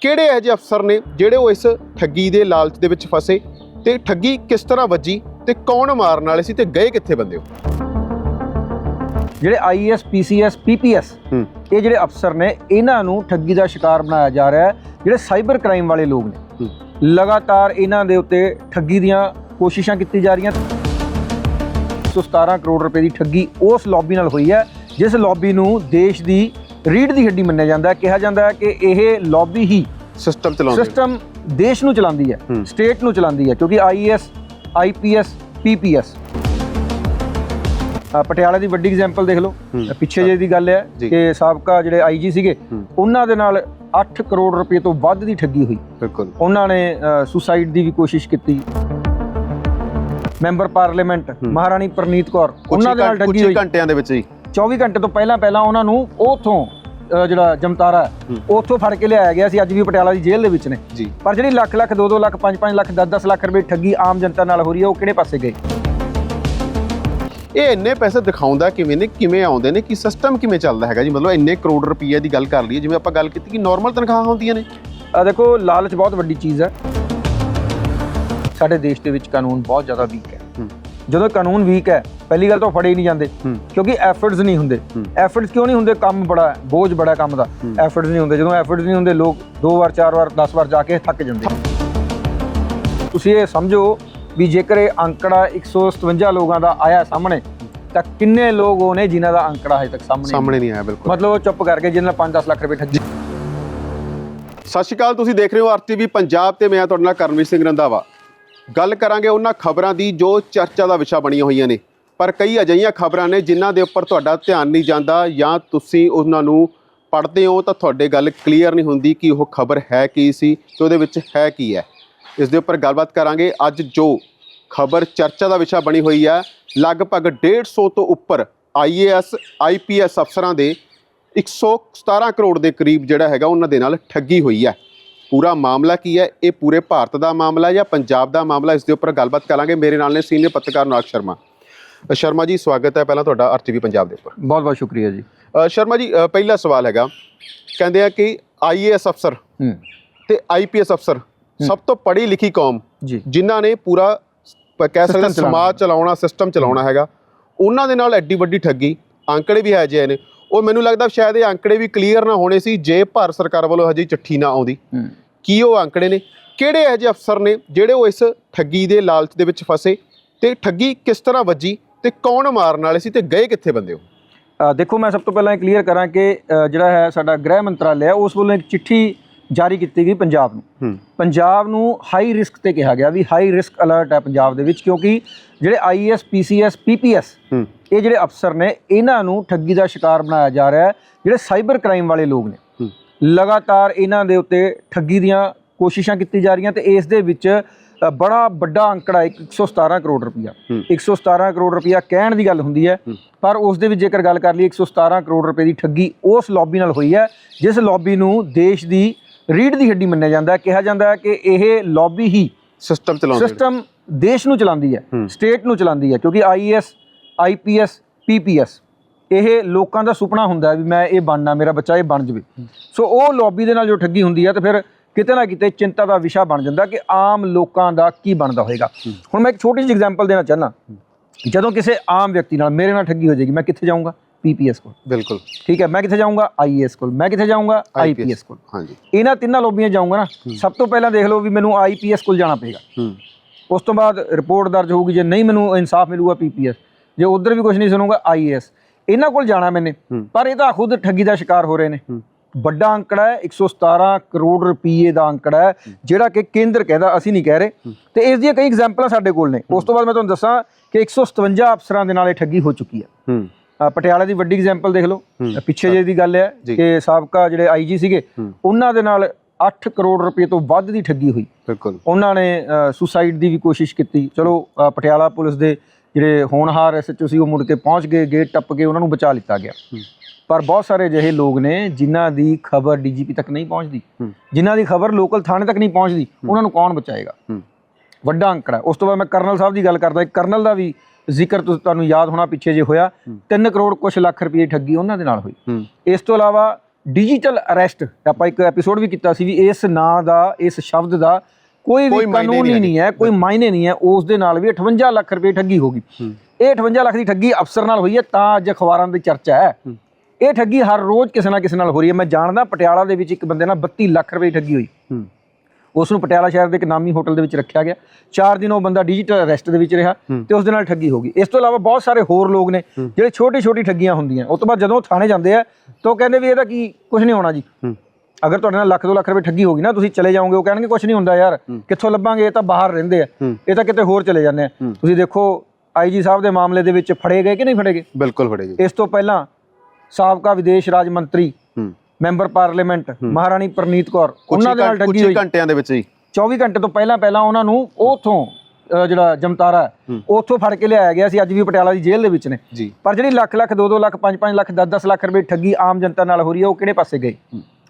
ਕਿਹੜੇ ਇਹੋ ਜਿਹੇ ਅਫਸਰ ਨੇ ਜਿਹੜੇ ਉਹ ਇਸ ਠੱਗੀ ਦੇ ਲਾਲਚ ਦੇ ਵਿੱਚ ਫਸੇ? ਤੇ ਠੱਗੀ ਕਿਸ ਤਰ੍ਹਾਂ ਵੱਜੀ ਤੇ ਕੌਣ ਮਾਰਨ ਵਾਲੇ ਸੀ ਤੇ ਗਏ ਕਿੱਥੇ ਬੰਦੇ ਉਹ? ਜਿਹੜੇ ਆਈਐਸ ਪੀਸੀਐਸ ਪੀਪੀਐਸ ਹੂੰ। ਇਹ ਜਿਹੜੇ ਅਫਸਰ ਨੇ ਇਹਨਾਂ ਨੂੰ ਠੱਗੀ ਦਾ ਸ਼ਿਕਾਰ ਬਣਾਇਆ ਜਾ ਰਿਹਾ ਹੈ। ਜਿਹੜੇ ਸਾਈਬਰ ਕ੍ਰਾਈਮ ਵਾਲੇ ਲੋਕ ਨੇ ਹੂੰ। ਲਗਾਤਾਰ ਇਹਨਾਂ ਦੇ ਉੱਤੇ ਠੱਗੀ ਦੀਆਂ ਕੋਸ਼ਿਸ਼ਾਂ ਕੀਤੀ ਜਾ ਰਹੀਆਂ। 117 ਕਰੋੜ ਰੁਪਏ ਦੀ ਠੱਗੀ ਉਸ ਲੌਬੀ ਨਾਲ ਹੋਈ ਹੈ ਜਿਸ ਲੌਬੀ ਨੂੰ ਦੇਸ਼ ਦੀ ਰੀੜ ਦੀ ਹੱਡੀ ਮੰਨਿਆ ਜਾਂਦਾ ਹੈ। ਕਿਹਾ ਜਾਂਦਾ ਹੈ ਕਿ ਇਹ ਲੌਬੀ ਹੀ ਸਿਸਟਮ ਚਲਾਉਂਦੇ ਸਿਸਟਮ ਦੇਸ਼ ਨੂੰ ਚਲਾਉਂਦੀ ਹੈ। ਸਟੇਟ ਨੂੰ ਚਲਾਉਂਦੀ ਹੈ ਕਿਉਂਕਿ ਆਈਐਸ ਆਈਪੀਐਸ ਪੀਪੀਐਸ ਪਟਿਆਲਾ ਦੀ ਵੱਡੀ ਐਗਜ਼ਾਮਪਲ ਦੇਖ ਲਓ। ਪਿੱਛੇ ਜੇ ਦੀ ਗੱਲ ਹੈ। ਕਿ ਸਾਬਕਾ ਜਿਹੜੇ ਆਈਜੀ ਸੀਗੇ। ਉਹਨਾਂ ਦੇ ਨਾਲ 8 ਕਰੋੜ ਰੁਪਏ ਤੋਂ ਵੱਧ ਦੀ ਠੱਗੀ ਹੋਈ। ਬਿਲਕੁਲ। ਉਹਨਾਂ ਨੇ ਸੁਸਾਈਡ ਦੀ ਵੀ ਕੋਸ਼ਿਸ਼ ਕੀਤੀ। Member parliament. ਮਹਾਰਾਣੀ ਪ੍ਰਨੀਤ ਕੌਰ ਕੁਝ ਉਹਨਾਂ ਦੇ ਨਾਲ ਕੁਝ ਠੱਗੀ ਹੋਈ। ਘੰਟਿਆਂ ਦੇ ਵਿੱਚ ਹੀ। 24 ਘੰਟੇ ਤੋਂ ਪਹਿਲਾਂ ਪਹਿਲਾਂ ਉਹਨਾਂ ਨੂੰ ਉਥੋਂ ਜਿਹੜਾ ਜਮਤਾਰਾ। ਉੱਥੋਂ ਫੜ ਕੇ ਲਿਆਇਆ ਗਿਆ ਸੀ ਅੱਜ ਵੀ ਪਟਿਆਲਾ ਦੀ ਜੇਲ੍ਹ ਦੇ ਵਿੱਚ ਨੇ। ਜੀ। ਪਰ ਜਿਹੜੀ ਲੱਖ ਲੱਖ 2-2 ਲੱਖ 5-5 ਲੱਖ 10-10 ਲੱਖ ਰੁਪਏ ਠੱਗੀ ਆਮ ਜਨਤਾ ਨਾਲ ਹੋ ਰਹੀ ਹੈ ਉਹ ਕਿਹੜੇ ਪਾਸੇ ਗਏ? ਇਹ ਇੰਨੇ ਪੈਸੇ ਦਿਖਾਉਂਦਾ ਕਿਵੇਂ ਨੇ ਕਿਵੇਂ ਆਉਂਦੇ ਨੇ ਕਿ ਸਿਸਟਮ ਕਿਵੇਂ ਚੱਲਦਾ ਹੈਗਾ ਜੀ? ਮਤਲਬ ਇੰਨੇ ਕਰੋੜ ਰੁਪਏ ਦੀ ਗੱਲ ਕਰ ਲਈਏ ਜਿਵੇਂ ਆਪਾਂ ਗੱਲ ਕੀਤੀ ਕਿ ਨਾਰਮਲ ਤਨਖਾਹਾਂ ਹੁੰਦੀਆਂ ਨੇ। ਆ ਦੇਖੋ ਲਾਲਚ ਬਹੁਤ ਵੱਡੀ ਚੀਜ਼ ਹੈ। ਸਾਡੇ ਦੇਸ਼ ਦੇ ਵਿੱਚ ਕਾਨੂੰਨ ਬਹੁਤ ਜ਼ਿਆਦਾ ਵੀਕ ਹੂੰ। ਜਦੋਂ ਕਾਨੂੰਨ ਵੀਕ ਹੈ ਪਹਿਲੀ ਗੱਲ ਤਾਂ ਉਹ ਫੜੇ ਹੀ ਨਹੀਂ ਜਾਂਦੇ। ਕਿਉਂਕਿ ਐਫਰਟਸ ਨਹੀਂ ਹੁੰਦੇ। ਐਫਰਟਸ ਕਿਉਂ ਨਹੀਂ ਹੁੰਦੇ? ਕੰਮ ਬੜਾ ਹੈ, ਬੋਝ ਬੜਾ ਕੰਮ ਦਾ। ਐਫਰਟਸ ਨਹੀਂ ਹੁੰਦੇ। ਜਦੋਂ ਐਫਰਟਸ ਨਹੀਂ ਹੁੰਦੇ ਲੋਕ ਦੋ ਵਾਰ ਚਾਰ ਵਾਰ 10 ਵਾਰ ਜਾ ਕੇ ਥੱਕ ਜਾਂਦੇ। ਤੁਸੀਂ ਇਹ ਸਮਝੋ ਵੀ ਜੇਕਰ ਇਹ ਅੰਕੜਾ 157 ਲੋਕਾਂ ਦਾ ਆਇਆ ਸਾਹਮਣੇ ਤਾਂ ਕਿੰਨੇ ਲੋਕ ਉਹ ਨੇ ਜਿਨ੍ਹਾਂ ਦਾ ਅੰਕੜਾ ਹਜੇ ਤੱਕ ਸਾਹਮਣੇ ਸਾਹਮਣੇ ਨਹੀਂ ਆਇਆ ਬਿਲਕੁਲ। ਮਤਲਬ ਉਹ ਚੁੱਪ ਕਰਕੇ ਜਿਨ੍ਹਾਂ 5-10 ਲੱਖ ਰੁਪਏ ਠੱਗੀ। ਸਤਿ ਸ਼੍ਰੀ ਅਕਾਲ ਤੁਸੀਂ ਦੇਖ ਰਹੇ ਹੋ ਆਰਟੀਵੀ ਪੰਜਾਬ ਤੇ ਮੈਂ ਤੁਹਾਡੇ ਨਾਲ ਕਰਮਵੀਰ ਸਿੰਘ ਰੰਧਾਵਾ। ਗੱਲ ਕਰਾਂਗੇ ਉਹਨਾਂ ਖਬਰਾਂ ਦੀ ਜੋ ਚਰਚਾ ਦਾ ਵਿਸ਼ਾ ਬਣੀਆਂ ਹੋਈਆਂ ਨੇ। ਪਰ ਕਈ ਅਜਿਹੀਆਂ ਖਬਰਾਂ ਨੇ ਜਿਨ੍ਹਾਂ ਦੇ ਉੱਪਰ ਤੁਹਾਡਾ ਧਿਆਨ ਨਹੀਂ ਜਾਂਦਾ ਜਾਂ ਤੁਸੀਂ ਉਹਨਾਂ ਨੂੰ ਪੜ੍ਹਦੇ ਹੋ ਤਾਂ ਤੁਹਾਡੇ ਗੱਲ ਕਲੀਅਰ ਨਹੀਂ ਹੁੰਦੀ ਕਿ ਉਹ ਖਬਰ ਹੈ ਕੀ ਸੀ ਤੇ ਉਹਦੇ ਵਿੱਚ ਹੈ ਕੀ ਹੈ। ਇਸ ਦੇ ਉੱਪਰ ਗੱਲਬਾਤ ਕਰਾਂਗੇ। ਅੱਜ ਜੋ ਖਬਰ ਚਰਚਾ ਦਾ ਵਿਸ਼ਾ ਬਣੀ ਹੋਈ ਹੈ, ਲਗਭਗ 150 ਤੋਂ ਉੱਪਰ ਆਈਏਐਸ ਆਈਪੀਐਸ ਅਫਸਰਾਂ ਦੇ 117 ਕਰੋੜ ਦੇ ਕਰੀਬ ਜਿਹੜਾ ਹੈਗਾ ਉਹਨਾਂ ਦੇ ਨਾਲ ਠੱਗੀ ਹੋਈ ਹੈ। ਪੂਰਾ ਮਾਮਲਾ ਕੀ ਹੈ? ਇਹ ਪੂਰੇ ਭਾਰਤ ਦਾ ਮਾਮਲਾ ਜਾਂ ਪੰਜਾਬ ਦਾ ਮਾਮਲਾ? ਇਸ ਦੇ ਉੱਪਰ ਗੱਲਬਾਤ ਕਰਾਂਗੇ। ਮੇਰੇ ਨਾਲ ਨੇ ਸੀਨੀਅਰ ਪੱਤਰਕਾਰ ਨਾਗ ਸ਼ਰਮਾ। ਸ਼ਰਮਾ ਜੀ ਸਵਾਗਤ ਹੈ ਪਹਿਲਾਂ ਤੁਹਾਡਾ ਆਰਟੀਵੀ ਪੰਜਾਬ ਦੇ ਉੱਪਰ। ਬਹੁਤ ਬਹੁਤ ਸ਼ੁਕਰੀਆ ਜੀ। ਸ਼ਰਮਾ ਜੀ ਪਹਿਲਾ ਸਵਾਲ ਹੈਗਾ। ਕਹਿੰਦੇ ਆ ਕਿ ਆਈਏਐਸ ਅਫਸਰ ਤੇ ਆਈਪੀਐਸ ਅਫਸਰ ਸਭ ਤੋਂ ਪੜ੍ਹੀ ਲਿਖੀ ਕੌਮ ਜੀ। ਜਿਨ੍ਹਾਂ ਨੇ ਪੂਰਾ ਕਹਿ ਸਕਦੇ। ਸਮਾਜ ਚਲਾਉਣਾ ਸਿਸਟਮ ਚਲਾਉਣਾ ਹੈਗਾ। ਉਹਨਾਂ ਦੇ ਨਾਲ ਐਡੀ ਵੱਡੀ ਠੱਗੀ। ਅੰਕੜੇ ਵੀ ਹੈ ਜੇ ਨੇ। ਉਹ ਮੈਨੂੰ ਲੱਗਦਾ ਸ਼ਾਇਦ ਇਹ ਅੰਕੜੇ ਵੀ ਕਲੀਅਰ ਨਾ ਹੋਣੇ ਸੀ ਜੇ ਭਾਰਤ ਸਰਕਾਰ ਵੱਲੋਂ ਹਜੇ ਚਿੱਠੀ ਨਾ ਆਉਂਦੀ। ਕੀ ਉਹ ਅੰਕੜੇ ਨੇ? ਕਿਹੜੇ ਇਹੋ ਜਿਹੇ ਅਫਸਰ ਨੇ ਜਿਹੜੇ ਉਹ ਇਸ ਠੱਗੀ ਦੇ ਲਾਲਚ ਦੇ ਵਿੱਚ ਫਸੇ? ਤੇ ਠੱਗੀ ਕਿਸ ਤਰ੍ਹਾਂ ਵੱਜੀ? ਤੇ ਕੌਣ ਮਾਰਨ ਵਾਲੇ ਸੀ? ਤੇ ਗਏ ਕਿੱਥੇ ਬੰਦੇ ਉਹ? ਦੇਖੋ ਮੈਂ ਸਭ ਤੋਂ ਪਹਿਲਾਂ ਇਹ ਕਲੀਅਰ ਕਰਾਂ ਕਿ ਜਿਹੜਾ ਹੈ ਸਾਡਾ ਗ੍ਰਹਿ ਮੰਤਰਾਲੇ ਹੈ ਉਸ ਵੱਲੋਂ ਇੱਕ ਚਿੱਠੀ ਜਾਰੀ ਕੀਤੀ ਗਈ ਪੰਜਾਬ ਨੂੰ। ਪੰਜਾਬ ਨੂੰ ਹਾਈ ਰਿਸਕ ਤੇ ਕਿਹਾ ਗਿਆ ਵੀ ਹਾਈ ਰਿਸਕ ਅਲਰਟ ਹੈ ਪੰਜਾਬ ਦੇ ਵਿੱਚ ਕਿਉਂਕਿ ਜਿਹੜੇ ਆਈਐਸ ਪੀਸੀਐਸ ਪੀਪੀਐਸ ਇਹ ਜਿਹੜੇ ਅਫਸਰ ਨੇ ਇਹਨਾਂ ਨੂੰ ਠੱਗੀ ਦਾ ਸ਼ਿਕਾਰ ਬਣਾਇਆ ਜਾ ਰਿਹਾ ਹੈ ਜਿਹੜੇ ਸਾਈਬਰ ਕ੍ਰਾਈਮ ਵਾਲੇ ਲੋਕ ਨੇ। ਲਗਾਤਾਰ ਇਹਨਾਂ ਦੇ ਉੱਤੇ ਠੱਗੀ ਦੀਆਂ ਕੋਸ਼ਿਸ਼ਾਂ ਕੀਤੀ ਜਾ ਰਹੀਆਂ ਤੇ ਇਸ ਦੇ ਵਿੱਚ ਬੜਾ ਵੱਡਾ ਅੰਕੜਾ ਇੱਕ 117 ਕਰੋੜ ਰੁਪਇਆ ਹੂੰ। 117 ਕਰੋੜ ਰੁਪਇਆ ਕਹਿਣ ਦੀ ਗੱਲ ਹੁੰਦੀ ਹੂੰ। ਪਰ ਉਸ ਦੇ ਵਿੱਚ ਜੇਕਰ ਗੱਲ ਕਰ ਲਈ 117 ਕਰੋੜ ਰੁਪਏ ਦੀ ਠੱਗੀ ਉਸ ਲੌਬੀ ਨਾਲ ਹੋਈ ਹੈ ਜਿਸ ਲੌਬੀ ਨੂੰ ਦੇਸ਼ ਦੀ ਰੀੜ ਦੀ ਹੱਡੀ ਮੰਨਿਆ ਜਾਂਦਾ ਹੈ। ਕਿਹਾ ਜਾਂਦਾ ਹੈ ਕਿ ਇਹ ਲੌਬੀ ਹੀ ਸਿਸਟਮ ਚਲਾਉਂਦੇ। ਸਿਸਟਮ ਦੇਸ਼ ਨੂੰ ਚਲਾਉਂਦੀ ਹੈ। ਸਟੇਟ ਨੂੰ ਚਲਾਉਂਦੀ ਹੈ ਕਿਉਂਕਿ ਆਈਐਸ ਆਈਪੀਐਸ ਪੀਪੀਐਸ ਇਹ ਲੋਕਾਂ ਦਾ ਸੁਪਨਾ ਹੁੰਦਾ ਵੀ ਮੈਂ ਇਹ ਬਣਨਾ ਮੇਰਾ ਬੱਚਾ ਇਹ ਬਣ ਜਵੇ। ਸੋ ਉਹ ਲੌਬੀ ਦੇ ਨਾਲ ਜੋ ਠੱਗੀ ਹੁੰਦੀ ਹੈ ਤੇ ਫਿਰ ਕਿਤੇ ਨਾ ਕਿਤੇ ਚਿੰਤਾ ਦਾ ਵਿਸ਼ਾ ਬਣ ਜਾਂਦਾ ਕਿ ਆਮ ਲੋਕਾਂ ਦਾ ਕੀ ਬਣਦਾ ਹੋਏਗਾ। ਹੁਣ ਮੈਂ ਇੱਕ ਛੋਟੀ ਜਿਹੀ ਐਗਜ਼ਾਮਪਲ ਦੇਣਾ ਚਾਹਨਾ ਜਦੋਂ ਕਿਸੇ ਆਮ ਵਿਅਕਤੀ ਨਾਲ ਮੇਰੇ ਨਾਲ ਠੱਗੀ ਹੋ ਜਾਏਗੀ ਮੈਂ ਕਿੱਥੇ ਜਾਊਂਗਾ? ਪੀਪੀਐਸ ਕੋਲ। ਬਿਲਕੁਲ। ਠੀਕ ਹੈ ਮੈਂ ਕਿੱਥੇ ਜਾਊਂਗਾ? ਆਈਏਐਸ ਕੋਲ। ਮੈਂ ਕਿੱਥੇ ਜਾਊਂਗਾ? ਆਈਪੀਐਸ। ਕੋਲ। ਹਾਂਜੀ। ਇਹਨਾਂ ਤਿੰਨਾਂ ਲੌਬੀਆਂ ਜਾਊਂਗਾ ਨਾ ਸਭ ਤੋਂ ਪਹਿਲਾਂ ਦੇਖ ਲਓ ਵੀ ਮੈਨੂੰ ਆਈਪੀਐਸ ਕੋਲ ਜਾਣਾ ਪਏਗਾ। ਹੂੰ। ਉਸ ਤੋਂ ਬਾਅਦ ਰਿਪੋਰਟ ਦਰਜ ਹੋਊਗੀ ਜੇ ਨਹੀਂ ਮੈਨੂੰ ਇਨਸਾਫ ਮਿਲੂਗਾ ਪੀਪੀਐਸ ਜੇ ਉਧਰ ਵੀ ਕੁਝ ਨਹੀਂ ਸੁਣੂਗਾ ਆਈਏਐਸ। ਇਹਨਾਂ ਕੋਲ ਜਾਣਾ ਮੈਨੇ। ਪਰ ਇਹ ਤਾਂ ਖੁਦ ਠੱਗੀ ਦਾ ਸ਼ਿਕਾਰ ਹੋ ਰਹੇ ਨੇ। ਵੱਡਾ ਅੰਕੜਾ ਹੈ 117 ਕਰੋੜ ਰੁਪਏ ਦਾ ਅੰਕੜਾ ਹੈ ਜਿਹੜਾ ਕਿ ਕੇਂਦਰ ਕਹਿੰਦਾ ਅਸੀਂ ਨਹੀਂ ਕਹਿ ਰਹੇ। ਤੇ ਇਸ ਦੀਆਂ ਕਈ ਐਗਜ਼ਾਮਪਲਾਂ ਸਾਡੇ ਕੋਲ ਨੇ। ਉਸ ਤੋਂ ਬਾਅਦ ਮੈਂ ਤੁਹਾਨੂੰ ਦੱਸਾਂ ਕਿ 157 ਅਫਸਰਾਂ ਦੇ ਨਾਲ ਇਹ ਠੱਗੀ ਹੋ ਚੁੱਕੀ ਹੈ। ਪਟਿਆਲਾ ਦੀ ਵੱਡੀ ਐਗਜ਼ਾਮਪਲ ਦੇਖ ਲਓ। ਪਿੱਛੇ ਜੇ ਦੀ ਗੱਲ ਹੈ। ਕਿ ਸਾਬਕਾ ਜਿਹੜੇ ਆਈਜੀ ਸੀਗੇ। ਉਹਨਾਂ ਦੇ ਨਾਲ 8 ਕਰੋੜ ਰੁਪਏ ਤੋਂ ਵੱਧ ਦੀ ਠੱਗੀ ਹੋਈ। ਬਿਲਕੁਲ। ਉਹਨਾਂ ਨੇ ਸੁਸਾਈਡ ਦੀ ਵੀ ਕੋਸ਼ਿਸ਼ ਕੀਤੀ। ਚਲੋ ਪਟਿਆਲਾ ਪੁਲਿਸ ਦੇ ਜਿਹੜੇ ਹੋਣਹਾਰ ਐਸਐਚਓ ਸੀ ਉਹ ਮੁੜ ਕੇ ਪਹੁੰਚ ਗਏ ਗੇਟ ਟੱਪ ਕੇ ਉਹਨਾਂ ਨੂੰ ਬਚਾ ਲਿੱਤਾ ਗਿਆ। ਪਰ ਬਹੁਤ ਸਾਰੇ ਅਜਿਹੇ ਲੋਕ ਨੇ ਜਿਨ੍ਹਾਂ ਦੀ ਖਬਰ ਡੀਜੀਪੀ ਤੱਕ ਨਹੀਂ ਪਹੁੰਚਦੀ। ਜਿਨ੍ਹਾਂ ਦੀ ਖਬਰ ਲੋਕਲ ਥਾਣੇ ਤੱਕ ਨਹੀਂ ਪਹੁੰਚਦੀ ਉਹਨਾਂ ਨੂੰ ਕੌਣ ਬਚਾਏਗਾ? ਵੱਡਾ ਅੰਕੜਾ। ਉਸ ਤੋਂ ਬਾਅਦ ਮੈਂ ਕਰਨਲ ਸਾਹਿਬ ਦੀ ਗੱਲ ਕਰਦਾ ਕਰਨਲ ਦਾ ਵੀ ਜ਼ਿਕਰ ਤੁਸ- ਤੁਹਾਨੂੰ ਯਾਦ ਹੋਣਾ ਪਿੱਛੇ ਜੇ ਹੋਇਆ 3 ਕਰੋੜ ਕੁਛ ਲੱਖ ਰੁਪਏ ਠੱਗੀ ਉਹਨਾਂ ਦੇ ਨਾਲ ਹੋਈ। ਇਸ ਤੋਂ ਇਲਾਵਾ ਡਿਜੀਟਲ ਅਰੈਸਟ ਆਪਾਂ ਇੱਕ ਐਪੀਸੋਡ ਵੀ ਕੀਤਾ ਸੀ ਵੀ ਇਸ ਨਾਂ ਦਾ ਇਸ ਸ਼ਬਦ ਦਾ ਕੋਈ ਵੀ ਕੋਈ ਮਾਇਨੇ ਕਾਨੂੰਨ ਹੀ ਨਹੀਂ ਨਹੀਂ ਹੈ ਕੋਈ ਮਾਇਨੇ ਨਹੀਂ ਹੈ ਉਸ ਦੇ ਨਾਲ ਵੀ 58 ਲੱਖ ਰੁਪਏ ਠੱਗੀ ਹੋ ਗਈ। ਇਹ 58 ਲੱਖ ਦੀ ਠੱਗੀ ਅਫਸਰ ਨਾਲ ਹੋਈ ਹੈ ਤਾਂ ਅੱਜ ਅਖਬਾਰਾਂ ਦੀ ਚਰਚਾ ਹੈ। ਇਹ ਠੱਗੀ ਹਰ ਰੋਜ਼ ਕਿਸੇ ਨਾ ਕਿਸੇ ਨਾਲ ਹੋ ਰਹੀ ਹੈ। ਮੈਂ ਜਾਣਦਾ ਪਟਿਆਲਾ ਦੇ ਵਿੱਚ ਇੱਕ ਬੰਦੇ ਨਾਲ 32 ਲੱਖ ਰੁਪਏ ਦੀ ਠੱਗੀ ਹੋਈ। ਹੂੰ। ਉਸ ਨੂੰ ਪਟਿਆਲਾ ਸ਼ਹਿਰ ਦੇ ਇੱਕ ਨਾਮੀ ਹੋਟਲ ਦੇ ਵਿੱਚ ਰੱਖਿਆ ਗਿਆ। 4 ਦਿਨ ਉਹ ਬੰਦਾ ਡਿਜੀਟਲ ਅਰੈਸਟ ਦੇ ਵਿੱਚ ਰਿਹਾ ਤੇ ਉਸ ਦੇ ਨਾਲ ਠੱਗੀ ਹੋ ਗਈ। ਇਸ ਤੋਂ ਇਲਾਵਾ ਬਹੁਤ ਸਾਰੇ ਹੋਰ ਲੋਕ ਨੇ ਜਿਹੜੇ ਛੋਟੀ ਛੋਟੀ ਠੱਗੀਆਂ ਹੁੰਦੀਆਂ। ਉਸ ਤੋਂ ਬਾਅਦ ਜਦੋਂ ਉਹ ਥਾਣੇ ਜਾਂਦੇ ਆ ਤਾਂ ਉਹ ਕਹਿੰਦੇ ਵੀ ਇਹਦਾ ਕੀ ਕੁਝ ਨਹੀਂ ਹੋਣਾ ਜੀ। ਅਗਰ ਤੁਹਾਡੇ ਨਾਲ ਲੱਖ 2 ਲੱਖ ਰੁਪਏ ਠੱਗੀ ਹੋ ਗਈ ਨਾ ਤੁਸੀਂ ਚਲੇ ਜਾਓਗੇ। ਉਹ ਕਹਿਣਗੇ ਕੁਝ ਨਹੀਂ ਹੁੰਦਾ ਯਾਰ। ਕਿੱਥੋਂ ਲੱਭਾਂਗੇ? ਇਹ ਤਾਂ ਬਾਹਰ ਰਹਿੰਦੇ ਆ। ਇਹ ਤਾਂ ਕਿਤੇ ਹੋਰ ਚਲੇ ਜਾਂਦੇ ਆ। ਤੁਸੀਂ ਦੇਖੋ ਆਈਜੀ ਸਾਹਿਬ ਦੇ ਮਾਮਲੇ ਦੇ ਵਿੱਚ ਫੜੇ ਗਏ ਕਿ ਨਹੀਂ ਫੜੇ ਗਏ? ਬਿਲਕੁਲ ਫੜੇ ਜੀ ਇਸ ਤੋਂ ਪਹਿਲਾਂ ਸਾਬਕਾ ਵਿਦੇਸ਼ ਰਾਜ ਮੰਤਰੀ ਮੈਂਬਰ ਪਾਰਲੀਮੈਂਟ ਮਹਾਰਾਣੀ ਪ੍ਰਨੀਤ ਕੌਰ ਉਹਨਾਂ ਦੇ ਨਾਲ ਕੁਝ ਠੱਗੀ ਹੋਈ। ਘੰਟਿਆਂ ਦੇ ਵਿੱਚ ਹੀ। 24 ਘੰਟੇ ਤੋਂ ਪਹਿਲਾਂ ਪਹਿਲਾਂ ਉਹਨਾਂ ਨੂੰ ਉਥੋਂ ਜਿਹੜਾ ਜਮਤਾਰਾ ਉੱਥੋਂ ਫੜ ਕੇ ਲਿਆਇਆ ਗਿਆ ਸੀ ਅੱਜ ਵੀ ਪਟਿਆਲਾ ਦੀ ਜੇਲ੍ਹ ਦੇ ਵਿੱਚ ਨੇ। ਪਰ ਜਿਹੜੀ ਲੱਖ ਲੱਖ 2-2 ਲੱਖ 5-5 ਲੱਖ 10-10 ਲੱਖ ਰੁਪਏ ਠੱਗੀ ਆਮ ਜਨਤਾ ਨਾਲ ਹੋ ਰਹੀ ਹੈ ਉਹ ਕਿਹੜੇ ਪਾਸੇ ਗਈ?